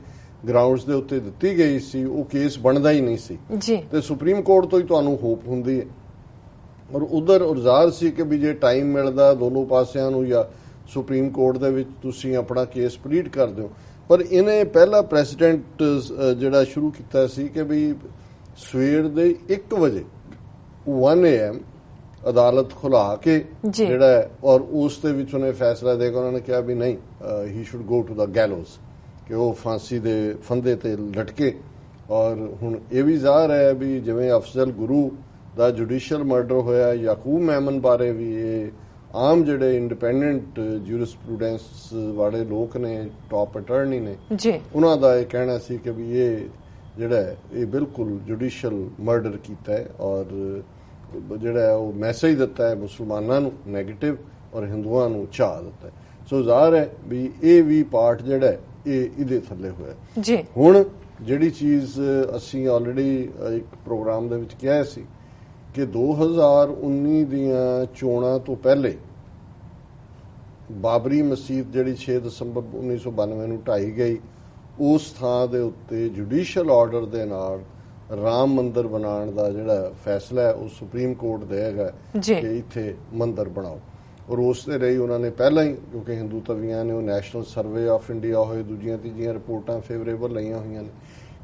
ਗਰਾਊਂਡਸ ਦੇ ਉੱਤੇ ਦਿੱਤੀ ਗਈ ਸੀ ਉਹ ਕੇਸ ਬਣਦਾ ਹੀ ਨਹੀਂ ਸੀ। ਜੀ। ਤੇ ਸੁਪਰੀਮ ਕੋਰਟ ਤੋਂ ਹੀ ਤੁਹਾਨੂੰ ਹੋਪ ਹੁੰਦੀ ਹੈ। ਔਰ ਉਧਰ ਉਰਜ਼ਾਰ ਸੀ ਕਿ ਵੀ ਜੇ ਟਾਈਮ ਮਿਲਦਾ ਦੋਨੋਂ ਪਾਸਿਆਂ ਨੂੰ ਜਾਂ ਸੁਪਰੀਮ ਕੋਰਟ ਦੇ ਵਿੱਚ ਤੁਸੀਂ ਆਪਣਾ ਕੇਸ ਪਲੀਟ ਕਰ ਦਿਓ ਪਰ ਇਹਨੇ ਪਹਿਲਾ ਪ੍ਰੈਜ਼ੀਡੈਂਟ ਜਿਹੜਾ ਸ਼ੁਰੂ ਕੀਤਾ ਸੀ ਕਿ ਵੀ ਸਵੇਰ ਦੇ 1 ਵਜੇ 1 am ਅਦਾਲਤ ਖੁਲਾ ਕੇ। ਜਿਹੜਾ ਔਰ ਉਸ ਦੇ ਵਿੱਚ ਉਹਨੇ ਫੈਸਲਾ ਦੇ ਕੇ ਉਹਨਾਂ ਨੇ ਕਿਹਾ ਵੀ ਨਹੀਂ ਹੀ ਸ਼ੁੱਡ ਗੋ ਟੂ ਦਾ ਗੈਲੋਸ ਕਿ ਉਹ ਫਾਂਸੀ ਦੇ ਫੰਦੇ ਤੇ ਲਟਕੇ ਔਰ ਹੁਣ ਇਹ ਵੀ ਜ਼ਾਹਰ ਹੈ ਵੀ ਜਿਵੇਂ ਅਫਜ਼ਲ ਗੁਰੂ ਦਾ ਜੁਡੀਸ਼ੀਅਲ ਮਰਡਰ ਹੋਇਆ ਯਾਕੂਬ ਮੈਮਨ ਬਾਰੇ ਵੀ ਇਹ ਆਮ ਜਿਹੜੇ ਇੰਡੀਪੈਂਡੈਂਟ ਜੂਰਿਸਪ੍ਰੂਡੈਂਸ ਵਾਲੇ ਲੋਕ ਨੇ ਟਾਪ ਅਟਾਰਨੀ ਨੇ ਜੀ। ਉਹਨਾਂ ਦਾ ਇਹ ਕਹਿਣਾ ਸੀ ਕਿ ਵੀ ਇਹ ਜਿਹੜਾ ਇਹ ਬਿਲਕੁਲ ਜੁਡੀਸ਼ੀਅਲ ਮਰਡਰ ਕੀਤਾ ਹੈ ਔਰ ਜਿਹੜਾ ਉਹ ਮੈਸੇਜ ਦਿੱਤਾ ਹੈ ਮੁਸਲਮਾਨਾਂ ਨੂੰ 네ਗੇਟਿਵ ਔਰ ਹਿੰਦੂਆਂ ਨੂੰ ਚਾਹ ਦਿੱਤਾ ਹੈ। ਸੋ ਜ਼ਾਹਰ ਹੈ ਵੀ ਇਹ ਵੀ ਪਾਰਟ ਜਿਹੜਾ ਇਹ ਇਹਦੇ ਥੱਲੇ ਹੋਇਆ ਜੀ। ਹੁਣ ਜਿਹੜੀ ਚੀਜ਼ ਅਸੀਂ ਆਲਰੇਡੀ ਇੱਕ ਪ੍ਰੋਗਰਾਮ ਦੇ ਵਿੱਚ ਕਿਹਾ ਸੀ ਕਿ 2019 ਦੀਆਂ ਚੋਣਾਂ ਤੋਂ ਪਹਿਲੇ ਬਾਬਰੀ ਮਸਜਿਦ ਜਿਹੜੀ 6 ਦਸੰਬਰ 1992 ਨੂੰ ਢਾਈ ਗਈ ਉਸ ਥਾਂ ਦੇ ਉੱਤੇ ਜੁਡੀਸ਼ੀਅਲ ਆਰਡਰ ਦੇ ਨਾਲ ਰਾਮ ਮੰਦਿਰ ਬਣਾਉਣ ਦਾ ਜਿਹੜਾ ਫੈਸਲਾ ਹੈ ਉਹ ਸੁਪਰੀਮ ਕੋਰਟ ਦੇਗਾ ਜੀ। ਕਿ ਇੱਥੇ ਮੰਦਿਰ ਬਣਾਓ ਔਰ ਉਸ ਦੇ ਲਈ ਉਹਨਾਂ ਨੇ ਪਹਿਲਾਂ ਹੀ ਕਿਉਂਕਿ ਹਿੰਦੂ ਤਵੀਆਂ ਨੇ ਉਹ ਨੈਸ਼ਨਲ ਸਰਵੇ ਆਫ ਇੰਡੀਆ ਹੋਏ ਦੂਜੀਆਂ ਤੀਜੀਆਂ ਰਿਪੋਰਟਾਂ ਫੇਵਰੇਬਲ ਲਈਆਂ ਹੋਈਆਂ ਨੇ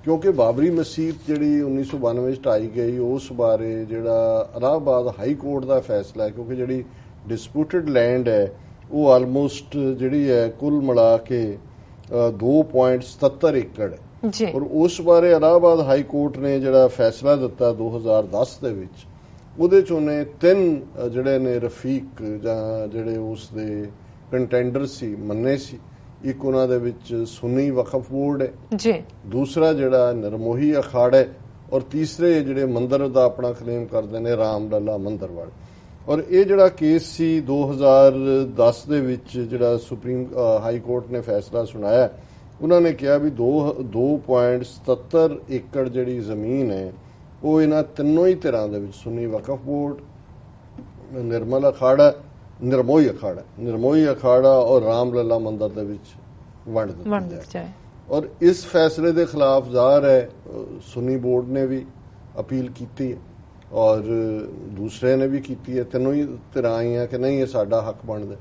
ਕਿਉਂਕਿ ਬਾਬਰੀ ਮਸਜਿਦ ਜਿਹੜੀ 1992 ਵਿੱਚ ਢਾਈ ਗਈ ਉਸ ਬਾਰੇ ਜਿਹੜਾ ਅਲਾਹਾਬਾਦ ਹਾਈ ਕੋਰਟ ਦਾ ਫੈਸਲਾ ਹੈ ਕਿਉਂਕਿ ਜਿਹੜੀ ਡਿਸਪਿਊਟਡ ਲੈਂਡ ਹੈ ਉਹ ਆਲਮੋਸਟ ਜਿਹੜੀ ਹੈ ਕੁੱਲ ਮਿਲਾ ਕੇ ਅ, 2.77 ਏਕੜ ਜੀ। ਔਰ ਉਸ ਬਾਰੇ ਅਲਾਹਾਬਾਦ ਹਾਈ ਕੋਰਟ ਨੇ ਜਿਹੜਾ ਫੈਸਲਾ ਦਿੱਤਾ 2010 ਦੇ ਵਿੱਚ ਉਹਦੇ ਚ ਉਹਨੇ ਤਿੰਨ ਜਿਹੜੇ ਨੇ ਰਫੀਕ ਜਾਂ ਜਿਹੜੇ ਉਸ ਦੇ ਕੰਟੈਂਡਰ ਸੀ ਮੰਨੇ ਸੀ। ਇੱਕ ਉਹਨਾਂ ਦੇ ਵਿੱਚ ਸੁੰਨੀ ਵਕਫ ਬੋਰਡ ਹੈ। ਜੀ। ਦੂਸਰਾ ਜਿਹੜਾ ਨਰਮੋਹੀ ਅਖਾੜਾ ਹੈ ਔਰ ਤੀਸਰੇ ਜਿਹੜੇ ਮੰਦਿਰ ਦਾ ਆਪਣਾ ਕਲੇਮ ਕਰਦੇ ਨੇ ਰਾਮ ਲੱਲਾ ਮੰਦਿਰ ਵਾਲੇ। ਔਰ ਇਹ ਜਿਹੜਾ ਕੇਸ ਸੀ 2010 ਦੇ ਵਿੱਚ ਜਿਹੜਾ ਸੁਪਰੀਮ ਹਾਈ ਕੋਰਟ ਨੇ ਫੈਸਲਾ ਸੁਣਾਇਆ ਉਹਨਾਂ ਨੇ ਕਿਹਾ ਵੀ 2 2.77 ਏਕੜ ਜਿਹੜੀ ਜ਼ਮੀਨ ਹੈ ਉਹ ਇਹਨਾਂ ਤਿੰਨੋਂ ਹੀ ਧਿਰਾਂ ਦੇ ਵਿੱਚ ਸੁੰਨੀ ਵਕਫ ਬੋਰਡ ਨਿਰਮਲ ਅਖਾੜਾ ਨਿਰਮੋਹੀ ਅਖਾੜਾ ਨਿਰਮੋਹੀ ਅਖਾੜਾ ਔਰ ਰਾਮ ਲੱਲਾ ਮੰਦਰ ਦੇ ਵਿੱਚ ਵੰਡ ਦਿੱਤੀ ਵੰਡ ਜਾਏ ਔਰ ਇਸ ਫੈਸਲੇ ਦੇ ਖਿਲਾਫ ਜ਼ਾਹਰ ਹੈ ਸੁੰਨੀ ਬੋਰਡ ਨੇ ਵੀ ਅਪੀਲ ਕੀਤੀ ਹੈ ਔਰ ਦੂਸਰੇ ਨੇ ਵੀ ਕੀਤੀ ਹੈ। ਤਿੰਨੋਂ ਹੀ ਧਿਰਾਂ ਆਈਆਂ ਕਿ ਨਹੀਂ ਇਹ ਸਾਡਾ ਹੱਕ ਬਣਦਾ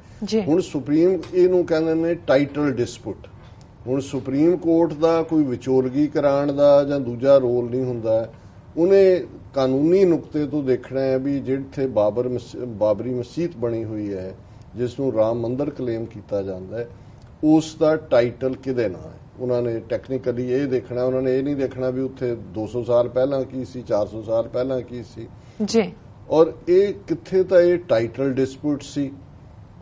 ਹੁਣ ਸੁਪਰੀਮ ਇਹਨੂੰ ਕਹਿੰਦੇ ਨੇ ਟਾਈਟਲ ਡਿਸਪਿਊਟ ਹੁਣ ਸੁਪਰੀਮ ਕੋਰਟ ਦਾ ਕੋਈ ਵਿਚੋਲਗੀ ਕਰਾਉਣ ਦਾ ਜਾਂ ਦੂਜਾ ਰੋਲ ਨਹੀਂ ਹੁੰਦਾ। ਉਹਨੇ ਕਾਨੂੰਨੀ ਨੁਕਤੇ ਤੋਂ ਦੇਖਣਾ ਹੈ ਵੀ ਜਿੱਥੇ ਬਾਬਰ ਬਾਬਰੀ ਮਸਜਿਦ ਬਣੀ ਹੋਈ ਹੈ ਜਿਸ ਨੂੰ ਰਾਮ ਮੰਦਿਰ ਕਲੇਮ ਕੀਤਾ ਜਾਂਦਾ ਹੈ ਉਸ ਦਾ ਟਾਈਟਲ ਕਿਹਦੇ ਨਾਂ ਹੈ? ਉਹਨਾਂ ਨੇ ਟੈਕਨੀਕਲੀ ਇਹ ਦੇਖਣਾ ਉਹਨਾਂ ਨੇ ਇਹ ਨਹੀਂ ਦੇਖਣਾ ਵੀ ਉੱਥੇ 200 ਸਾਲ ਪਹਿਲਾਂ ਕੀ ਸੀ 400 ਸਾਲ ਪਹਿਲਾਂ ਕੀ ਸੀ। ਜੀ। ਔਰ ਇਹ ਕਿੱਥੇ ਤਾਂ ਇਹ ਟਾਈਟਲ ਡਿਸਪਿਊਟ ਸੀ?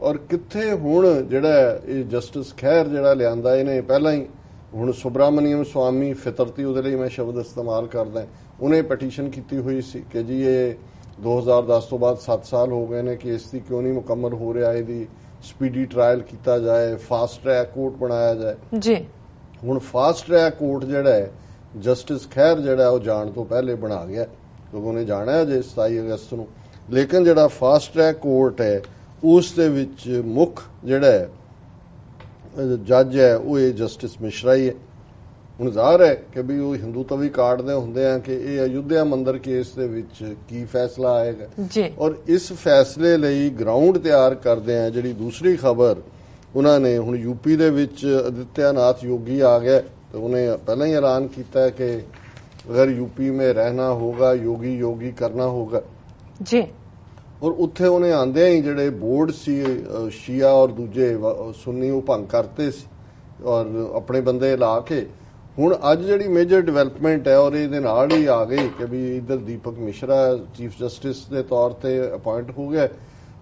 ਔਰ ਕਿੱਥੇ ਹੁਣ ਜਿਹੜਾ ਇਹ ਜਸਟਿਸ ਖੈਰ ਜਿਹੜਾ ਲਿਆਂਦਾ ਇਹਨੇ ਪਹਿਲਾਂ ਹੀ ਹੁਣ ਸੁਬਰਾਮਨੀਅਮ ਸਵਾਮੀ ਫਿਤਰਤੀ ਉਹਦੇ ਲਈ ਮੈਂ ਸ਼ਬਦ ਇਸਤੇਮਾਲ ਕਰਦਾ ਉਹਨੇ ਪਟੀਸ਼ਨ ਕੀਤੀ ਹੋਈ ਸੀ ਕਿ ਜੀ ਇਹ 2010 ਤੋਂ ਬਾਅਦ 7 ਸਾਲ ਹੋ ਗਏ ਨੇ ਕੇਸ ਦੀ ਕਿਉਂ ਨਹੀਂ ਮੁਕੰਮਲ ਹੋ ਰਿਹਾ ਇਹਦੀ ਸਪੀਡੀ ਟ੍ਰਾਇਲ ਕੀਤਾ ਜਾਏ ਫਾਸਟ ਟਰੈਕ ਕੋਰਟ ਬਣਾਇਆ ਜਾਏ। ਜੀ। ਹੁਣ ਫਾਸਟ ਟਰੈਕ ਕੋਰਟ ਜਿਹੜਾ ਹੈ ਜਸਟਿਸ ਖੈਰ ਜਿਹੜਾ ਉਹ ਜਾਣ ਤੋਂ ਪਹਿਲੇ ਬਣਾ ਗਿਆ ਕਿਉਂਕਿ ਉਹਨੇ ਜਾਣਾ ਹੈ ਜੇ 27 ਅਗਸਤ ਨੂੰ। ਲੇਕਿਨ ਜਿਹੜਾ ਫਾਸਟ ਟਰੈਕ ਕੋਰਟ ਹੈ ਉਸ ਦੇ ਵਿੱਚ ਮੁੱਖ ਜਿਹੜਾ ਜੱਜ ਹੈ ਉਹ ਇਹ ਜਸਟਿਸ ਮਿਸ਼ਰਾ ਹੀ ਹੈ। ਹੁਣ ਜ਼ਾਹਰ ਹੈ ਕਿ ਵੀ ਉਹ ਹਿੰਦੂ ਤਵੀ ਕਾਟਦੇ ਹੁੰਦੇ ਆ ਕਿ ਇਹ ਅਯੁੱਧਿਆ ਮੰਦਿਰ ਕੇਸ ਦੇ ਵਿੱਚ ਕੀ ਫੈਸਲਾ ਆਏਗਾ। ਜੀ। ਔਰ ਇਸ ਫੈਸਲੇ ਲਈ ਗਰਾਊਂਡ ਤਿਆਰ ਕਰਦੇ ਆ ਜਿਹੜੀ ਦੂਸਰੀ ਖਬਰ ਉਹਨਾਂ ਨੇ ਹੁਣ ਯੂਪੀ ਦੇ ਵਿੱਚ ਅਦਿੱਤਿਆਨਾਥ ਯੋਗੀ ਆ ਗਿਆ ਤੇ ਉਹਨੇ ਪਹਿਲਾਂ ਹੀ ਐਲਾਨ ਕੀਤਾ ਕਿ ਅਗਰ ਯੂਪੀ में ਰਹਿਣਾ ਹੋਗਾ ਯੋਗੀ ਯੋਗੀ ਕਰਨਾ ਹੋਗਾ। ਜੀ। ਔਰ ਉੱਥੇ ਉਹਨੇ ਆਂਦਿਆਂ ਹੀ ਜਿਹੜੇ ਬੋਰਡ ਸੀ ਸ਼ੀਆ ਔਰ ਦੂਜੇ ਸੁੰਨੀ ਉਹ ਭੰਗ ਕਰਤੇ ਸੀ। ਔਰ ਆਪਣੇ ਬੰਦੇ ਲਾ ਕੇ ਹੁਣ ਅੱਜ ਜਿਹੜੀ ਮੇਜਰ ਡਿਵੈਲਪਮੈਂਟ ਹੈ ਔਰ ਇਹਦੇ ਨਾਲ ਹੀ ਆ ਗਈ ਕਿ ਵੀ ਇਧਰ ਦੀਪਕ ਮਿਸ਼ਰਾ ਚੀਫ ਜਸਟਿਸ ਦੇ ਤੌਰ ਤੇ ਅਪਾਇੰਟ ਹੋ ਗਿਆ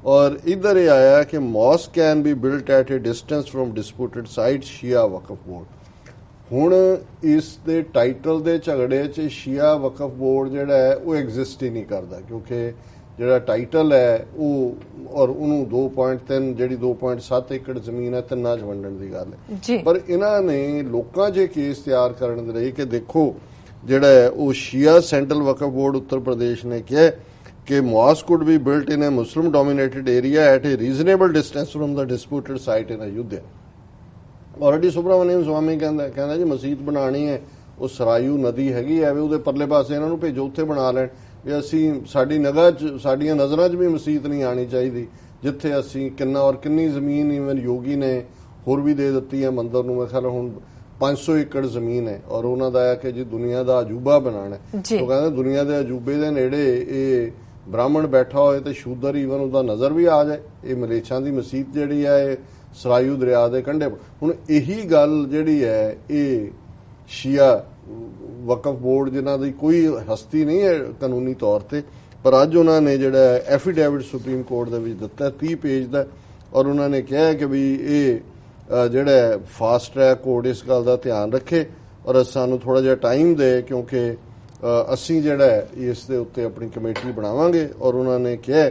ਔਰ ਇਧਰ ਇਹ ਆਇਆ ਕਿ mosque can be built at a distance from disputed site Shia Waqf board ਹੁਣ ਇਸ ਦੇ ਟਾਈਟਲ ਦੇ ਝਗੜੇ 'ਚ ਸ਼ੀਆ ਵਕਫ ਬੋਰਡ ਜਿਹੜਾ ਹੈ, ਉਹ ਐਗਜ਼ਿਸਟ ਹੀ ਨਹੀਂ ਕਰਦਾ ਕਿਉਂਕਿ ਜਿਹੜਾ ਟਾਈਟਲ ਹੈ ਉਹ ਔਰ ਉਹਨੂੰ 2.3 ਜਿਹੜੀ 2.7 ਏਕੜ ਜ਼ਮੀਨ ਹੈ ਤਿੰਨਾਂ 'ਚ ਵੰਡਣ ਦੀ ਗੱਲ ਹੈ। ਪਰ ਇਹਨਾਂ ਨੇ ਲੋਕਾਂ 'ਚ ਕੇਸ ਤਿਆਰ ਕਰਨ ਦੇ ਲਈ ਕਿ ਦੇਖੋ ਜਿਹੜਾ ਉਹ ਸ਼ੀਆ ਸੈਂਟਰਲ ਵਕਫ ਬੋਰਡ ਉੱਤਰ ਪ੍ਰਦੇਸ਼ ਨੇ ਕਿਹਾ ਕਿ mosque could be built in a Muslim dominated area at a reasonable distance from the disputed site in Ayodhya already Subramaniam Swamy ਕਹਿੰਦਾ ਕਹਿੰਦਾ ਜੀ ਮਸਜਿਦ ਬਣਾਣੀ ਹੈ ਉਹ ਸਰਾਯੂ ਨਦੀ ਹੈਗੀ ਐ ਵੀ ਉਹਦੇ ਪਰਲੇ ਪਾਸੇ ਇਹਨਾਂ ਨੂੰ ਭੇਜੋ ਉੱਥੇ ਬਣਾ ਲੈਣ। ਵੀ ਅਸੀਂ ਸਾਡੀ ਨਗਾਹ 'ਚ ਸਾਡੀਆਂ ਨਜ਼ਰਾਂ 'ਚ ਵੀ ਮਸਜਿਦ ਨਹੀਂ ਆਣੀ ਚਾਹੀਦੀ ਜਿੱਥੇ ਅਸੀਂ ਕਿੰਨਾ ਔਰ ਕਿੰਨੀ ਜ਼ਮੀਨ ਇਵਨ ਯੋਗੀ ਨੇ ਹੋਰ ਵੀ ਦੇ ਦਿੱਤੀ ਹੈ ਮੰਦਰ ਨੂੰ। ਮੈਂ ਖਿਆਲ ਹੁਣ 500 ਏਕੜ ਜ਼ਮੀਨ ਹੈ ਔਰ ਉਹਨਾਂ ਦਾ ਹੈ ਕਿ ਜੀ ਦੁਨੀਆ ਦਾ ਅਜੂਬਾ ਬਣਾਣਾ ਹੈ। ਉਹ ਕਹਿੰਦੇ ਦੁਨੀਆ ਦੇ ਅਜੂਬੇ ਦੇ ਨੇੜੇ ਇਹ ਬ੍ਰਾਹਮਣ ਬੈਠਾ ਹੋਏ ਤੇ ਸ਼ੂਦਰ ਈਵਨ ਉਹਦਾ ਨਜ਼ਰ ਵੀ ਆ ਜਾਏ। ਇਹ ਮਲੇਛਾਂ ਦੀ ਮਸਜਿਦ ਜਿਹੜੀ ਹੈ ਇਹ ਸਰਾਯੂ ਦਰਿਆ ਦੇ ਕੰਢੇ ਹੁਣ ਇਹੀ ਗੱਲ ਜਿਹੜੀ ਹੈ ਇਹ ਸ਼ੀਆ ਵਕਫ ਬੋਰਡ ਜਿਨ੍ਹਾਂ ਦੀ ਕੋਈ ਹਸਤੀ ਨਹੀਂ ਹੈ ਕਾਨੂੰਨੀ ਤੌਰ ਤੇ ਪਰ ਅੱਜ ਉਹਨਾਂ ਨੇ ਜਿਹੜਾ ਐਫੀਡੇਵਿਟ ਸੁਪਰੀਮ ਕੋਰਟ ਦੇ ਵਿੱਚ ਦਿੱਤਾ ਹੈ, 30 ਪੇਜ ਦਾ ਔਰ ਉਹਨਾਂ ਨੇ ਕਿਹਾ ਕਿ ਵੀ ਇਹ ਜਿਹੜਾ ਫਾਸਟ ਟਰੈਕ ਕੋਰਟ ਇਸ ਗੱਲ ਦਾ ਧਿਆਨ ਰੱਖੇ ਔਰ ਸਾਨੂੰ ਥੋੜਾ ਜਿਹਾ ਟਾਈਮ ਦੇ ਕਿਉਂਕਿ ਅਸੀਂ ਜਿਹੜਾ ਇਸ ਦੇ ਉੱਤੇ ਆਪਣੀ ਕਮੇਟੀ ਬਣਾਵਾਂਗੇ ਔਰ ਉਹਨਾਂ ਨੇ ਕਿਹਾ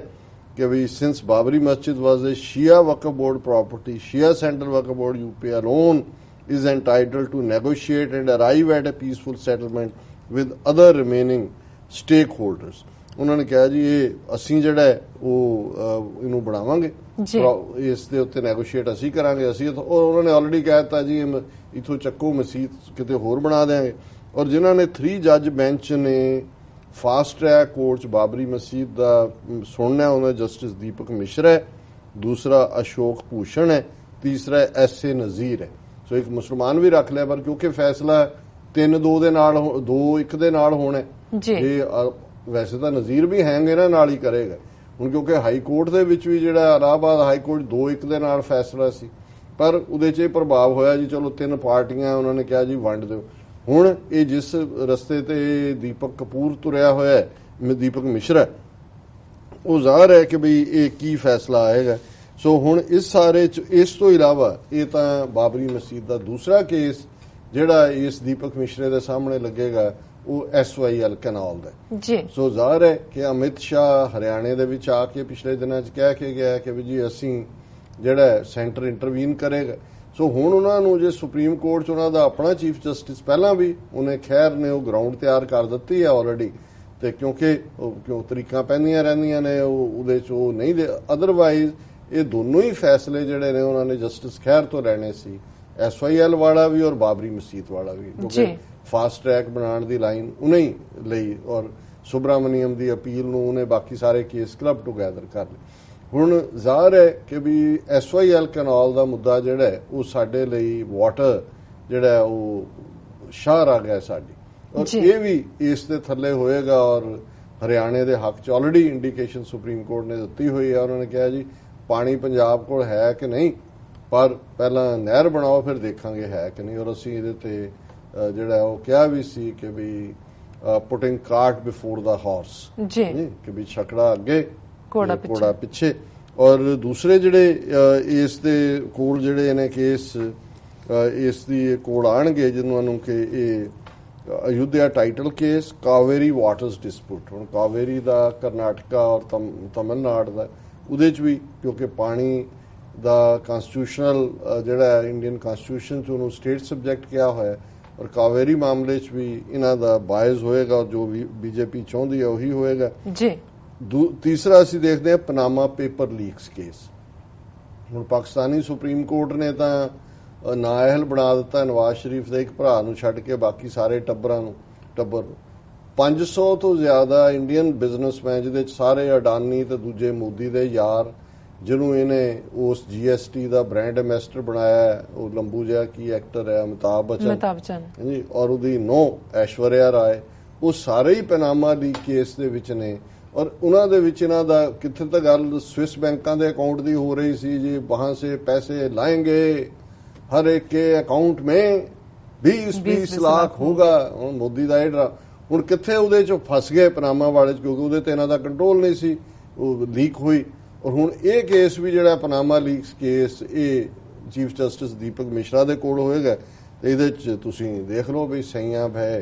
ਕਿ ਵੀ since Babri Masjid was a Shia Waqf board property Shia central Waqf board UP alone is entitled to negotiate and arrive at a peaceful settlement with other remaining stakeholders. ਉਹਨਾਂ ਨੇ ਕਿਹਾ ਜੀ ਇਹ ਅਸੀਂ ਜਿਹੜਾ ਉਹ ਇਹਨੂੰ ਬਣਾਵਾਂਗੇ। ਇਸ ਦੇ ਉੱਤੇ ਨੈਗੋਸ਼ੀਏਟ ਅਸੀਂ ਕਰਾਂਗੇ। ਅਸੀਂ ਔਰ ਉਹਨਾਂ ਨੇ ਆਲਰੇਡੀ ਕਹਿ ਦਿੱਤਾ ਜੀ ਇੱਥੋਂ ਚੱਕੋ ਮਸਜਿਦ ਕਿਤੇ ਹੋਰ ਬਣਾ ਦੇਾਂਗੇ ਔਰ ਜਿਨ੍ਹਾਂ ਨੇ 3 ਜੱਜ ਬੈਂਚ ਨੇ ਫਾਸਟ ਟਰੈਕ ਕੋਰਟ 'ਚ ਬਾਬਰੀ ਮਸਜਿਦ ਦਾ ਸੁਣਨਾ ਉਹਨਾਂ ਜਸਟਿਸ ਦੀਪਕ ਮਿਸ਼ਰਾ ਹੈ। ਦੂਸਰਾ ਅਸ਼ੋਕ ਭੂਸ਼ਣ ਹੈ। ਤੀਸਰਾ ਐਸ ਏ ਨਜ਼ੀਰ ਹੈ। ਸੋ ਇੱਕ ਮੁਸਲਮਾਨ ਵੀ ਰੱਖ ਲਿਆ ਪਰ ਕਿਉਂਕਿ ਫੈਸਲਾ 3-2 ਦੇ ਨਾਲ 2-1 ਦੇ ਨਾਲ ਹੋਣਾ। ਜੀ। ਇਹ ਵੈਸੇ ਤਾਂ ਨਜ਼ੀਰ ਵੀ ਹੈਂਗ ਇਹਨਾਂ ਨਾਲ ਹੀ ਕਰੇਗਾ ਹੁਣ ਕਿਉਂਕਿ ਹਾਈ ਕੋਰਟ ਦੇ ਵਿੱਚ ਵੀ ਜਿਹੜਾ ਇਲਾਹਾਬਾਦ ਹਾਈ ਕੋਰਟ 2-1 ਦੇ ਨਾਲ ਫੈਸਲਾ ਸੀ ਪਰ ਉਹਦੇ 'ਚ ਇਹ ਪ੍ਰਭਾਵ ਹੋਇਆ ਜੀ ਚਲੋ ਤਿੰਨ ਪਾਰਟੀਆਂ ਉਹਨਾਂ ਨੇ ਕਿਹਾ ਜੀ ਵੰਡ ਦਿਓ ਹੁਣ ਇਹ ਜਿਸ ਰਸਤੇ ਤੇ ਦੀਪਕ ਕਪੂਰ ਤੁਰਿਆ ਹੋਇਆ ਹੈ ਦੀਪਕ ਮਿਸ਼ਰਾ ਉਹ ਜ਼ਾਹਰ ਹੈ ਕਿ ਵੀ ਇਹ ਕੀ ਫੈਸਲਾ ਆਏਗਾ ਸੋ ਹੁਣ ਇਸ ਸਾਰੇ ਚ ਇਸ ਤੋਂ ਇਲਾਵਾ ਇਹ ਤਾਂ ਬਾਬਰੀ ਮਸਜਿਦ ਦਾ ਦੂਸਰਾ ਕੇਸ ਜਿਹੜਾ ਇਸ ਦੀਪਕ ਮਿਸ਼ਰੇ ਦੇ ਸਾਹਮਣੇ ਲੱਗੇਗਾ ਉਹ ਐਸਵਾਈਐਲ ਕਨਾਲ ਦਾ। ਜੀ। ਸੋ ਜ਼ਾਹਰ ਹੈ ਕਿ ਅਮਿਤ ਸ਼ਾਹ ਹਰਿਆਣੇ ਦੇ ਵਿੱਚ ਆ ਕੇ ਪਿਛਲੇ ਦਿਨਾਂ 'ਚ ਕਹਿ ਕੇ ਗਿਆ ਕਿ ਵੀ ਜੀ ਅਸੀਂ ਜਿਹੜਾ ਸੈਂਟਰ ਇੰਟਰਵੀਨ ਕਰੇਗਾ। ਸੋ ਹੁਣ ਉਹਨਾਂ ਨੂੰ ਜੇ ਸੁਪਰੀਮ ਕੋਰਟ 'ਚ ਉਹਨਾਂ ਦਾ ਆਪਣਾ ਚੀਫ ਜਸਟਿਸ ਪਹਿਲਾਂ ਵੀ ਉਹਨੇ ਖੈਰ ਨੇ ਉਹ ਗਰਾਊਂਡ ਤਿਆਰ ਕਰ ਦਿੱਤੀ ਹੈ ਆਲਰੇਡੀ ਤੇ ਕਿਉਂਕਿ ਉਹ ਕਿਉਂ ਤਰੀਕਾਂ ਪੈਂਦੀਆਂ ਰਹਿੰਦੀਆਂ ਨੇ ਉਹ ਉਹਦੇ ਚ ਉਹ ਨਹੀਂ ਦੇ ਅਦਰਵਾਈਜ਼ ਇਹ ਦੋਨੋਂ ਹੀ ਫੈਸਲੇ ਜਿਹੜੇ ਨੇ ਉਹਨਾਂ ਨੇ ਜਸਟਿਸ ਖੈਰ ਤੋਂ ਲੈਣੇ ਸੀ ਐਸਵਾਈਐਲ ਵਾਲਾ ਵੀ ਔਰ ਬਾਬਰੀ ਮਸਜਿਦ ਵਾਲਾ ਵੀ ਜੀ। ਫਾਸਟ ਟਰੈਕ ਬਣਾਉਣ ਦੀ ਲਾਈਨ ਉਹਨੇ ਹੀ ਲਈ ਔਰ ਸੁਬਰਾਮਨੀਅਮ ਦੀ ਅਪੀਲ ਨੂੰ ਉਹਨੇ ਬਾਕੀ ਸਾਰੇ ਕੇਸ ਕਲੱਬ ਟੁਗੇਦਰ ਕਰ ਲਏ ਹੁਣ ਜ਼ਾਹਰ ਹੈ ਕਿ ਵੀ ਐਸਵਾਈਐਲ ਕੈਨਾਲ ਦਾ ਮੁੱਦਾ ਜਿਹੜਾ ਉਹ ਸਾਡੇ ਲਈ ਵਾਟਰ ਜਿਹੜਾ ਉਹ ਸ਼ਾਹ ਆ ਗਿਆ ਸਾਡੀ ਔਰ। ਇਹ ਵੀ ਇਸ ਦੇ ਥੱਲੇ ਹੋਏਗਾ ਔਰ ਹਰਿਆਣੇ ਦੇ ਹੱਕ ਚ ਆਲਰੇਡੀ ਇੰਡੀਕੇਸ਼ਨ ਸੁਪਰੀਮ ਕੋਰਟ ਨੇ ਦਿੱਤੀ ਹੋਈ ਹੈ ਉਹਨਾਂ ਨੇ ਕਿਹਾ ਜੀ ਪਾਣੀ ਪੰਜਾਬ ਕੋਲ ਹੈ ਕਿ ਨਹੀਂ ਪਰ ਪਹਿਲਾਂ ਨਹਿਰ ਬਣਾਓ ਫਿਰ ਦੇਖਾਂਗੇ ਹੈ ਕਿ ਨਹੀਂ। ਔਰ ਅਸੀਂ ਇਹਦੇ ਤੇ ਜਿਹੜਾ ਉਹ ਕਿਹਾ ਵੀ ਸੀ ਕਿ we putting cart before the horse ਜੀ। ਕਿ ਵੀ ਛਕੜਾ ਅੱਗੇ ਘੋੜਾ ਪਿੱਛੇ। ਔਰ ਦੂਸਰੇ ਜਿਹੜੇ ਇਸ ਦੇ ਕੋਲ ਜਿਹੜੇ ਨੇ ਕੇਸ ਇਸ ਦੀ ਕੋਲ ਆਣਗੇ ਜਿਹਨਾਂ ਨੂੰ ਕਿ ਇਹ Ayodhya title case Kaveri waters dispute ਹੁਣ ਕਾਵੇਰੀ ਦਾ ਕਰਨਾਟਕਾ ਔਰ ਤਮ- ਤਮਿਲਨਾਡੂ ਦਾ ਉਹਦੇ ਚ ਵੀ ਕਿਉਂਕਿ ਪਾਣੀ ਦਾ ਕਨਸਟੀਟਿਊਸ਼ਨਲ ਜਿਹੜਾ ਇੰਡੀਅਨ ਕਨਸਟੀਟਿਊਸ਼ਨ ਚ ਉਹਨੂੰ ਸਟੇਟ ਸਬਜੈਕਟ ਕਿਹਾ ਹੋਇਆ ਔਰ ਕਾਵੇਰੀ ਮਾਮਲੇ ਚ ਵੀ ਇਹਨਾਂ ਦਾ ਬਾਇਜ਼ ਹੋਏਗਾ ਜੋ ਵੀ ਬੀਜੇਪੀ ਚਾਹੁੰਦੀ ਹੈ ਉਹੀ ਹੋਏਗਾ। ਜੀ। ਤੀਸਰਾ ਅਸੀਂ ਦੇਖਦੇ ਹਾਂ ਪਨਾਮਾ ਪੇਪਰ ਲੀਕਸ ਕੇਸ ਹੁਣ ਪਾਕਿਸਤਾਨੀ ਸੁਪਰੀਮ ਕੋਰਟ ਨੇ ਤਾਂ ਅ, ਨਾਅਹਿਲ ਬਣਾ ਦਿੱਤਾ ਨਵਾਜ਼ ਸ਼ਰੀਫ ਦੇ ਇੱਕ ਭਰਾ ਨੂੰ ਛੱਡ ਕੇ ਬਾਕੀ ਸਾਰੇ ਟੱਬਰਾਂ ਨੂੰ ਟੱਬਰ ਨੂੰ। 500 ਤੋਂ ਜ਼ਿਆਦਾ ਇੰਡੀਅਨ ਬਿਜ਼ਨਸਮੈਨ ਜਿਹਦੇ ਚ ਸਾਰੇ ਅਡਾਨੀ ਤੇ ਦੂਜੇ ਮੋਦੀ ਦੇ ਯਾਰ ਜਿਹਨੂੰ ਇਹਨੇ ਉਸ ਜੀਐਸਟੀ ਦਾ ਬ੍ਰਾਂਡ ਐਮਬੈਸਡਰ ਬਣਾਇਆ ਉਹ ਲੰਬੂ ਜਿਹਾ ਕੀ ਐਕਟਰ ਹੈ ਅਮਿਤਾਭ ਬੱਚਨ। ਅਮਿਤਾਭ ਬੱਚਨ। ਜੀ ਔਰ ਉਹਦੀ ਨੋ ਐਸ਼ਵਰਿਆ ਰਾਏ ਉਹ ਸਾਰੇ ਹੀ ਪਨਾਮਾ ਲੀਕ ਕੇਸ ਦੇ ਵਿੱਚ ਨੇ। ਔਰ ਉਹਨਾਂ ਦੇ ਵਿੱਚ ਇਹਨਾਂ ਦਾ ਕਿੱਥੇ ਤੱਕ ਗੱਲ ਸਵਿਸ ਬੈਂਕਾਂ ਦੇ ਅਕਾਊਂਟ ਦੀ ਹੋ ਰਹੀ ਸੀ ਜੀ ਵਹਾਂ ਸੇ ਪੈਸੇ ਲਾएंगे ਹਰ ਇੱਕ ਕੇ ਅਕਾਊਂਟ ਮੇ 20 20 ਲੱਖ ਹੋਗਾ ਹੁਣ ਮੋਦੀ ਦਾ ਇਹ ਡਰਾ ਹੁਣ ਕਿੱਥੇ ਉਹਦੇ ਚ ਫਸ ਗਏ ਪਨਾਮਾ ਵਾਲੇ ਚ? ਕਿਉਂਕਿ ਉਹਦੇ ਤੇ ਇਹਨਾਂ ਦਾ ਕੰਟਰੋਲ ਨਹੀਂ ਸੀ ਉਹ ਲੀਕ ਹੋਈ। ਔਰ ਹੁਣ ਇਹ ਕੇਸ ਵੀ ਜਿਹੜਾ ਪਨਾਮਾ ਲੀਕਸ ਕੇਸ ਇਹ ਚੀਫ ਜਸਟਿਸ ਦੀਪਕ ਮਿਸ਼ਰਾ ਦੇ ਕੋਲ ਹੋਏਗਾ। ਤੇ ਇਹਦੇ ਚ ਤੁਸੀਂ ਦੇਖ ਲਓ ਵੀ ਸਈਆਂ ਭੈ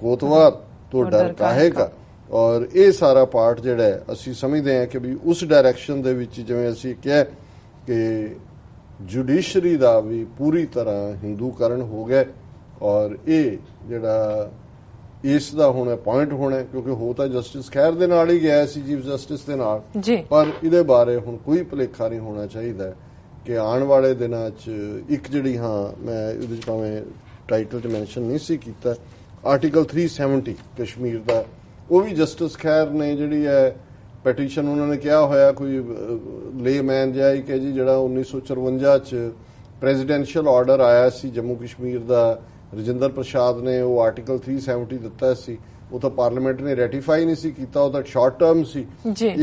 ਕੋਤਵਾਲ ਤੋਂ ਡਰ ਡਰ ਕਾਹੇ ਕਾਹੇ ਕਾ ਔਰ ਇਹ ਸਾਰਾ ਪਾਰਟ ਜਿਹੜਾ ਅਸੀਂ ਸਮਝਦੇ ਹਾਂ ਕਿ ਵੀ ਉਸ ਡਾਇਰੈਕਸ਼ਨ ਦੇ ਵਿੱਚ ਜਿਵੇਂ ਅਸੀਂ ਕਿਹਾ ਕਿ ਜੁਡੀਸ਼ਰੀ ਦਾ ਵੀ ਪੂਰੀ ਤਰ੍ਹਾਂ ਹਿੰਦੂਕਰਨ ਹੋ ਗਿਆ। ਔਰ ਇਹ ਜਿਹੜਾ ਇਸ ਦਾ ਹੁਣ ਪੁਆਇੰਟ ਹੋਣਾ ਕਿਉਂਕਿ ਹੋ ਤਾਂ ਜਸਟਿਸ ਖੈਰ ਦੇ ਨਾਲ ਹੀ ਗਿਆ ਸੀ ਚੀਫ ਜਸਟਿਸ ਦੇ ਨਾਲ। ਪਰ ਇਹਦੇ ਬਾਰੇ ਹੁਣ ਕੋਈ ਭੁਲੇਖਾ ਨਹੀਂ ਹੋਣਾ ਚਾਹੀਦਾ ਕਿ ਆਉਣ ਵਾਲੇ ਦਿਨਾਂ 'ਚ ਇੱਕ ਜਿਹੜੀ ਹਾਂ ਮੈਂ ਇਹਦੇ 'ਚ ਭਾਵੇਂ ਟਾਈਟਲ 'ਚ ਮੈਂਸ਼ਨ ਨਹੀਂ ਸੀ ਕੀਤਾ ਆਰਟੀਕਲ 370 ਕਸ਼ਮੀਰ ਦਾ ਉਹ ਵੀ ਜਸਟਿਸ ਖੈਰ ਨੇ ਜਿਹੜੀ ਹੈ ਪੈਟੀਸ਼ਨ ਉਹਨਾਂ ਨੇ ਕਿਹਾ ਹੋਇਆ ਕੋਈ ਲੇਮੈਨ ਜਿਹਾ ਹੀ ਕਿ ਜੀ ਜਿਹੜਾ 1954 'ਚ ਪ੍ਰੈਜ਼ੀਡੈਂਸ਼ੀਅਲ ਆਰਡਰ ਆਇਆ ਸੀ ਜੰਮੂ ਕਸ਼ਮੀਰ ਦਾ ਰਜਿੰਦਰ ਪ੍ਰਸਾਦ ਨੇ ਉਹ ਆਰਟੀਕਲ 370 ਦਿੱਤਾ ਸੀ। ਉਹ ਤਾਂ ਪਾਰਲੀਮੈਂਟ ਨੇ ਰੈਟੀਫਾਈ ਨਹੀਂ ਸੀ ਕੀਤਾ ਉਹ ਤਾਂ ਸ਼ਾਰਟ ਟਰਮ ਸੀ।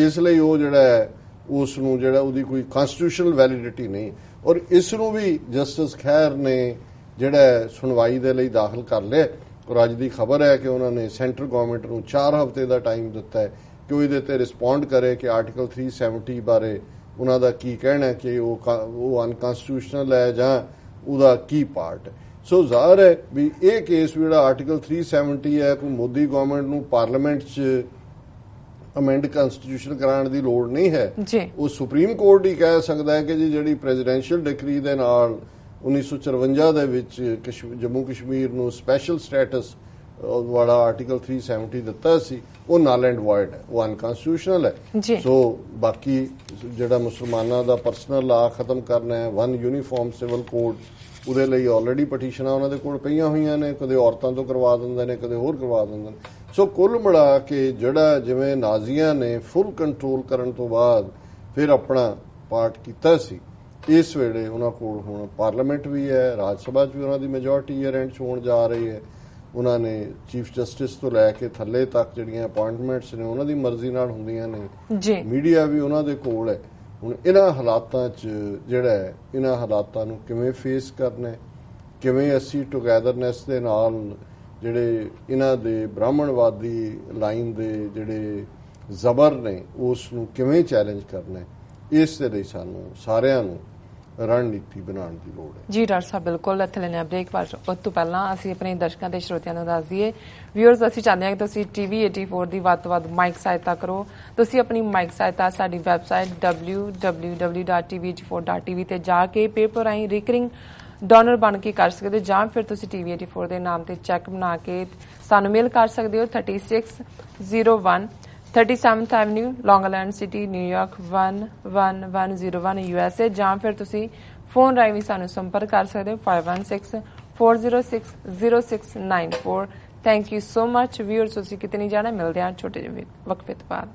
ਇਸ ਲਈ ਉਹ ਜਿਹੜਾ ਹੈ ਉਸ ਨੂੰ ਜਿਹੜਾ ਉਹਦੀ ਕੋਈ ਕਨਸਟੀਟਿਊਸ਼ਨਲ ਵੈਲਿਡਿਟੀ ਨਹੀਂ। ਔਰ ਇਸ ਨੂੰ ਵੀ ਜਸਟਿਸ ਖੈਰ ਨੇ ਜਿਹੜਾ ਸੁਣਵਾਈ ਦੇ ਲਈ ਦਾਖਲ ਕਰ ਲਿਆ। ਔਰ ਅੱਜ ਦੀ ਖਬਰ ਹੈ ਕਿ ਉਹਨਾਂ ਨੇ ਸੈਂਟਰ ਗਵਰਨਮੈਂਟ ਨੂੰ 4 ਹਫ਼ਤੇ ਦਾ ਟਾਈਮ ਦਿੱਤਾ ਹੈ ਕਿ ਉਹ ਇਹਦੇ ਤੇ ਰਿਸਪੌਂਡ ਕਰੇ ਕਿ ਆਰਟੀਕਲ 370 ਬਾਰੇ ਉਹਨਾਂ ਦਾ ਕੀ ਕਹਿਣਾ ਹੈ ਕਿ ਉਹ ਉਹ ਅਨਕਨਸਟੀਟਿਊਸ਼ਨਲ ਹੈ ਜਾਂ ਉਹਦਾ ਕੀ ਪਾਰਟ ਹੈ। ਸੋ ਜ਼ਾਹਰ ਹੈ ਵੀ ਇਹ ਕੇਸ ਜਿਹੜਾ ਆਰਟੀਕਲ 370 ਹੈ ਕੋਈ ਮੋਦੀ ਗਵਰਨਮੈਂਟ ਨੂੰ ਪਾਰਲੀਮੈਂਟ 'ਚ ਅਮੈਂਡ ਕਨਸਟੀਟਿਊਸ਼ਨ ਕਰਾਉਣ ਦੀ ਲੋੜ ਨਹੀਂ ਹੈ ਉਹ ਸੁਪਰੀਮ ਕੋਰਟ ਹੀ ਕਹਿ ਸਕਦਾ ਹੈ ਕਿ ਜੀ ਜਿਹੜੀ ਪ੍ਰੈਜ਼ੀਡੈਂਸ਼ੀਅਲ ਡਿਕਰੀ ਦੇ ਨਾਲ 1954 ਦੇ ਵਿੱਚ ਜੰਮੂ ਕਸ਼ਮੀਰ ਨੂੰ ਸਪੈਸ਼ਲ ਸਟੇਟਸ ਵਾਲਾ ਆਰਟੀਕਲ 370 ਦਿੱਤਾ ਸੀ ਉਹ ਨਲ ਐਂਡ ਵਾਇਡ ਹੈ ਉਹ ਅਨਕਨਸਟੀਟਿਊਸ਼ਨਲ ਹੈ। ਸੋ ਬਾਕੀ ਜਿਹੜਾ ਮੁਸਲਮਾਨਾਂ ਦਾ ਪਰਸਨਲ ਲਾ ਖਤਮ ਕਰਨਾ ਹੈ ਵਨ ਯੂਨੀਫਾਰਮ ਸਿਵਲ ਕੋਡ ਉਹਦੇ ਲਈ ਆਲਰੇਡੀ ਪਟੀਸ਼ਨਾਂ ਉਹਨਾਂ ਦੇ ਕੋਲ ਪਈਆਂ ਹੋਈਆਂ ਨੇ ਕਦੇ ਔਰਤਾਂ ਤੋਂ ਕਰਵਾ ਦਿੰਦੇ ਨੇ ਕਦੇ ਹੋਰ ਕਰਵਾ ਦਿੰਦੇ ਨੇ। ਸੋ ਕੁੱਲ ਮਿਲਾ ਕੇ ਜਿਹੜਾ ਜਿਵੇਂ ਨਾਜ਼ੀਆਂ ਨੇ ਫੁੱਲ ਕੰਟਰੋਲ ਕਰਨ ਤੋਂ ਬਾਅਦ ਫਿਰ ਆਪਣਾ ਪਾਰਟ ਕੀਤਾ ਸੀ ਇਸ ਵੇਲੇ ਉਹਨਾਂ ਕੋਲ ਹੁਣ ਪਾਰਲੀਮੈਂਟ ਵੀ ਹੈ ਰਾਜ ਸਭਾ 'ਚ ਵੀ ਉਹਨਾਂ ਦੀ ਮੈਜੋਰਟੀ ਈਅਰ ਐਂਡ 'ਚ ਹੋਣ ਜਾ ਰਹੀ ਹੈ। ਉਹਨਾਂ ਨੇ ਚੀਫ ਜਸਟਿਸ ਤੋਂ ਲੈ ਕੇ ਥੱਲੇ ਤੱਕ ਜਿਹੜੀਆਂ ਅਪਾਇੰਟਮੈਂਟਸ ਨੇ ਉਹਨਾਂ ਦੀ ਮਰਜ਼ੀ ਨਾਲ ਹੁੰਦੀਆਂ ਨੇ। ਜੀ। ਮੀਡੀਆ ਵੀ ਉਹਨਾਂ ਦੇ ਕੋਲ ਹੈ। ਹੁਣ ਇਹਨਾਂ ਹਾਲਾਤਾਂ 'ਚ ਜਿਹੜਾ ਇਹਨਾਂ ਹਾਲਾਤਾਂ ਨੂੰ ਕਿਵੇਂ ਫੇਸ ਕਰਨਾ ਕਿਵੇਂ ਅਸੀਂ ਟੁਗੇਦਰਨੈਸ ਦੇ ਨਾਲ ਜਿਹੜੇ ਇਹਨਾਂ ਦੇ ਬ੍ਰਾਹਮਣਵਾਦੀ ਲਾਈਨ ਦੇ ਜਿਹੜੇ ਜ਼ਬਰ ਨੇ, ਉਸ ਨੂੰ ਕਿਵੇਂ ਚੈਲੰਜ ਕਰਨਾ ਇਸ ਦੇ ਲਈ ਸਾਨੂੰ ਸਾਰਿਆਂ ਨੂੰ ਰਣਨੀਤੀ ਬਣਾਉਣ ਦੀ ਲੋੜ ਹੈ। ਜੀ, ਡਾਕਟਰ ਸਾਹਿਬ, ਬਿਲਕੁਲ ਇੱਥੇ ਲੈਣੇ ਬ੍ਰੇਕ ਪਰ ਉਸ ਤੋਂ ਪਹਿਲਾਂ ਅਸੀਂ ਆਪਣੇ ਦਰਸ਼ਕਾਂ ਤੇ ਸਰੋਤਿਆਂ ਨੂੰ ਦੱਸ ਦਈਏ। ਵਿਊਅਰਸ ਅਸੀਂ ਚਾਹੁੰਦੇ ਹਾਂ ਕਿ ਤੁਸੀਂ ਟੀਵੀ 84 ਦੀ ਵੱਧ ਤੋਂ ਵੱਧ ਮਾਈਕ ਸਹਾਇਤਾ ਕਰੋ। ਤੁਸੀਂ ਆਪਣੀ ਮਾਈਕ ਸਹਾਇਤਾ ਸਾਡੀ ਵੈਬਸਾਈਟ www.tv84.tv ਤੇ ਜਾ ਕੇ ਪੇਪਰ ਰਾਹੀਂ ਰਿਕਰਿੰਗ ਡੋਨਰ ਬਣ ਕੇ ਕਰ ਸਕਦੇ ਹੋ, ਜਾਂ ਫਿਰ ਤੁਸੀਂ TV84 ਦੇ ਨਾਮ ਤੇ ਚੈੱਕ ਬਣਾ ਕੇ ਸਾਨੂੰ ਮੇਲ ਕਰ ਸਕਦੇ ਹੋ। 3601 37th Avenue, Long Island City, New York 11101 USA ਜਾਂ ਫਿਰ ਤੁਸੀਂ ਫੋਨ ਰਾਹੀਂ ਵੀ ਸਾਨੂੰ ਸੰਪਰਕ ਕਰ ਸਕਦੇ ਹੋ 5164060694 thank you so much viewers ਤੁਸੀਂ ਕਿਤੇ ਨਹੀਂ ਜਾਣਾ ਮਿਲਦੇ ਹਾਂ ਛੋਟੇ ਜਿਹੇ ਵਕਫੇ ਤੋਂ ਬਾਅਦ।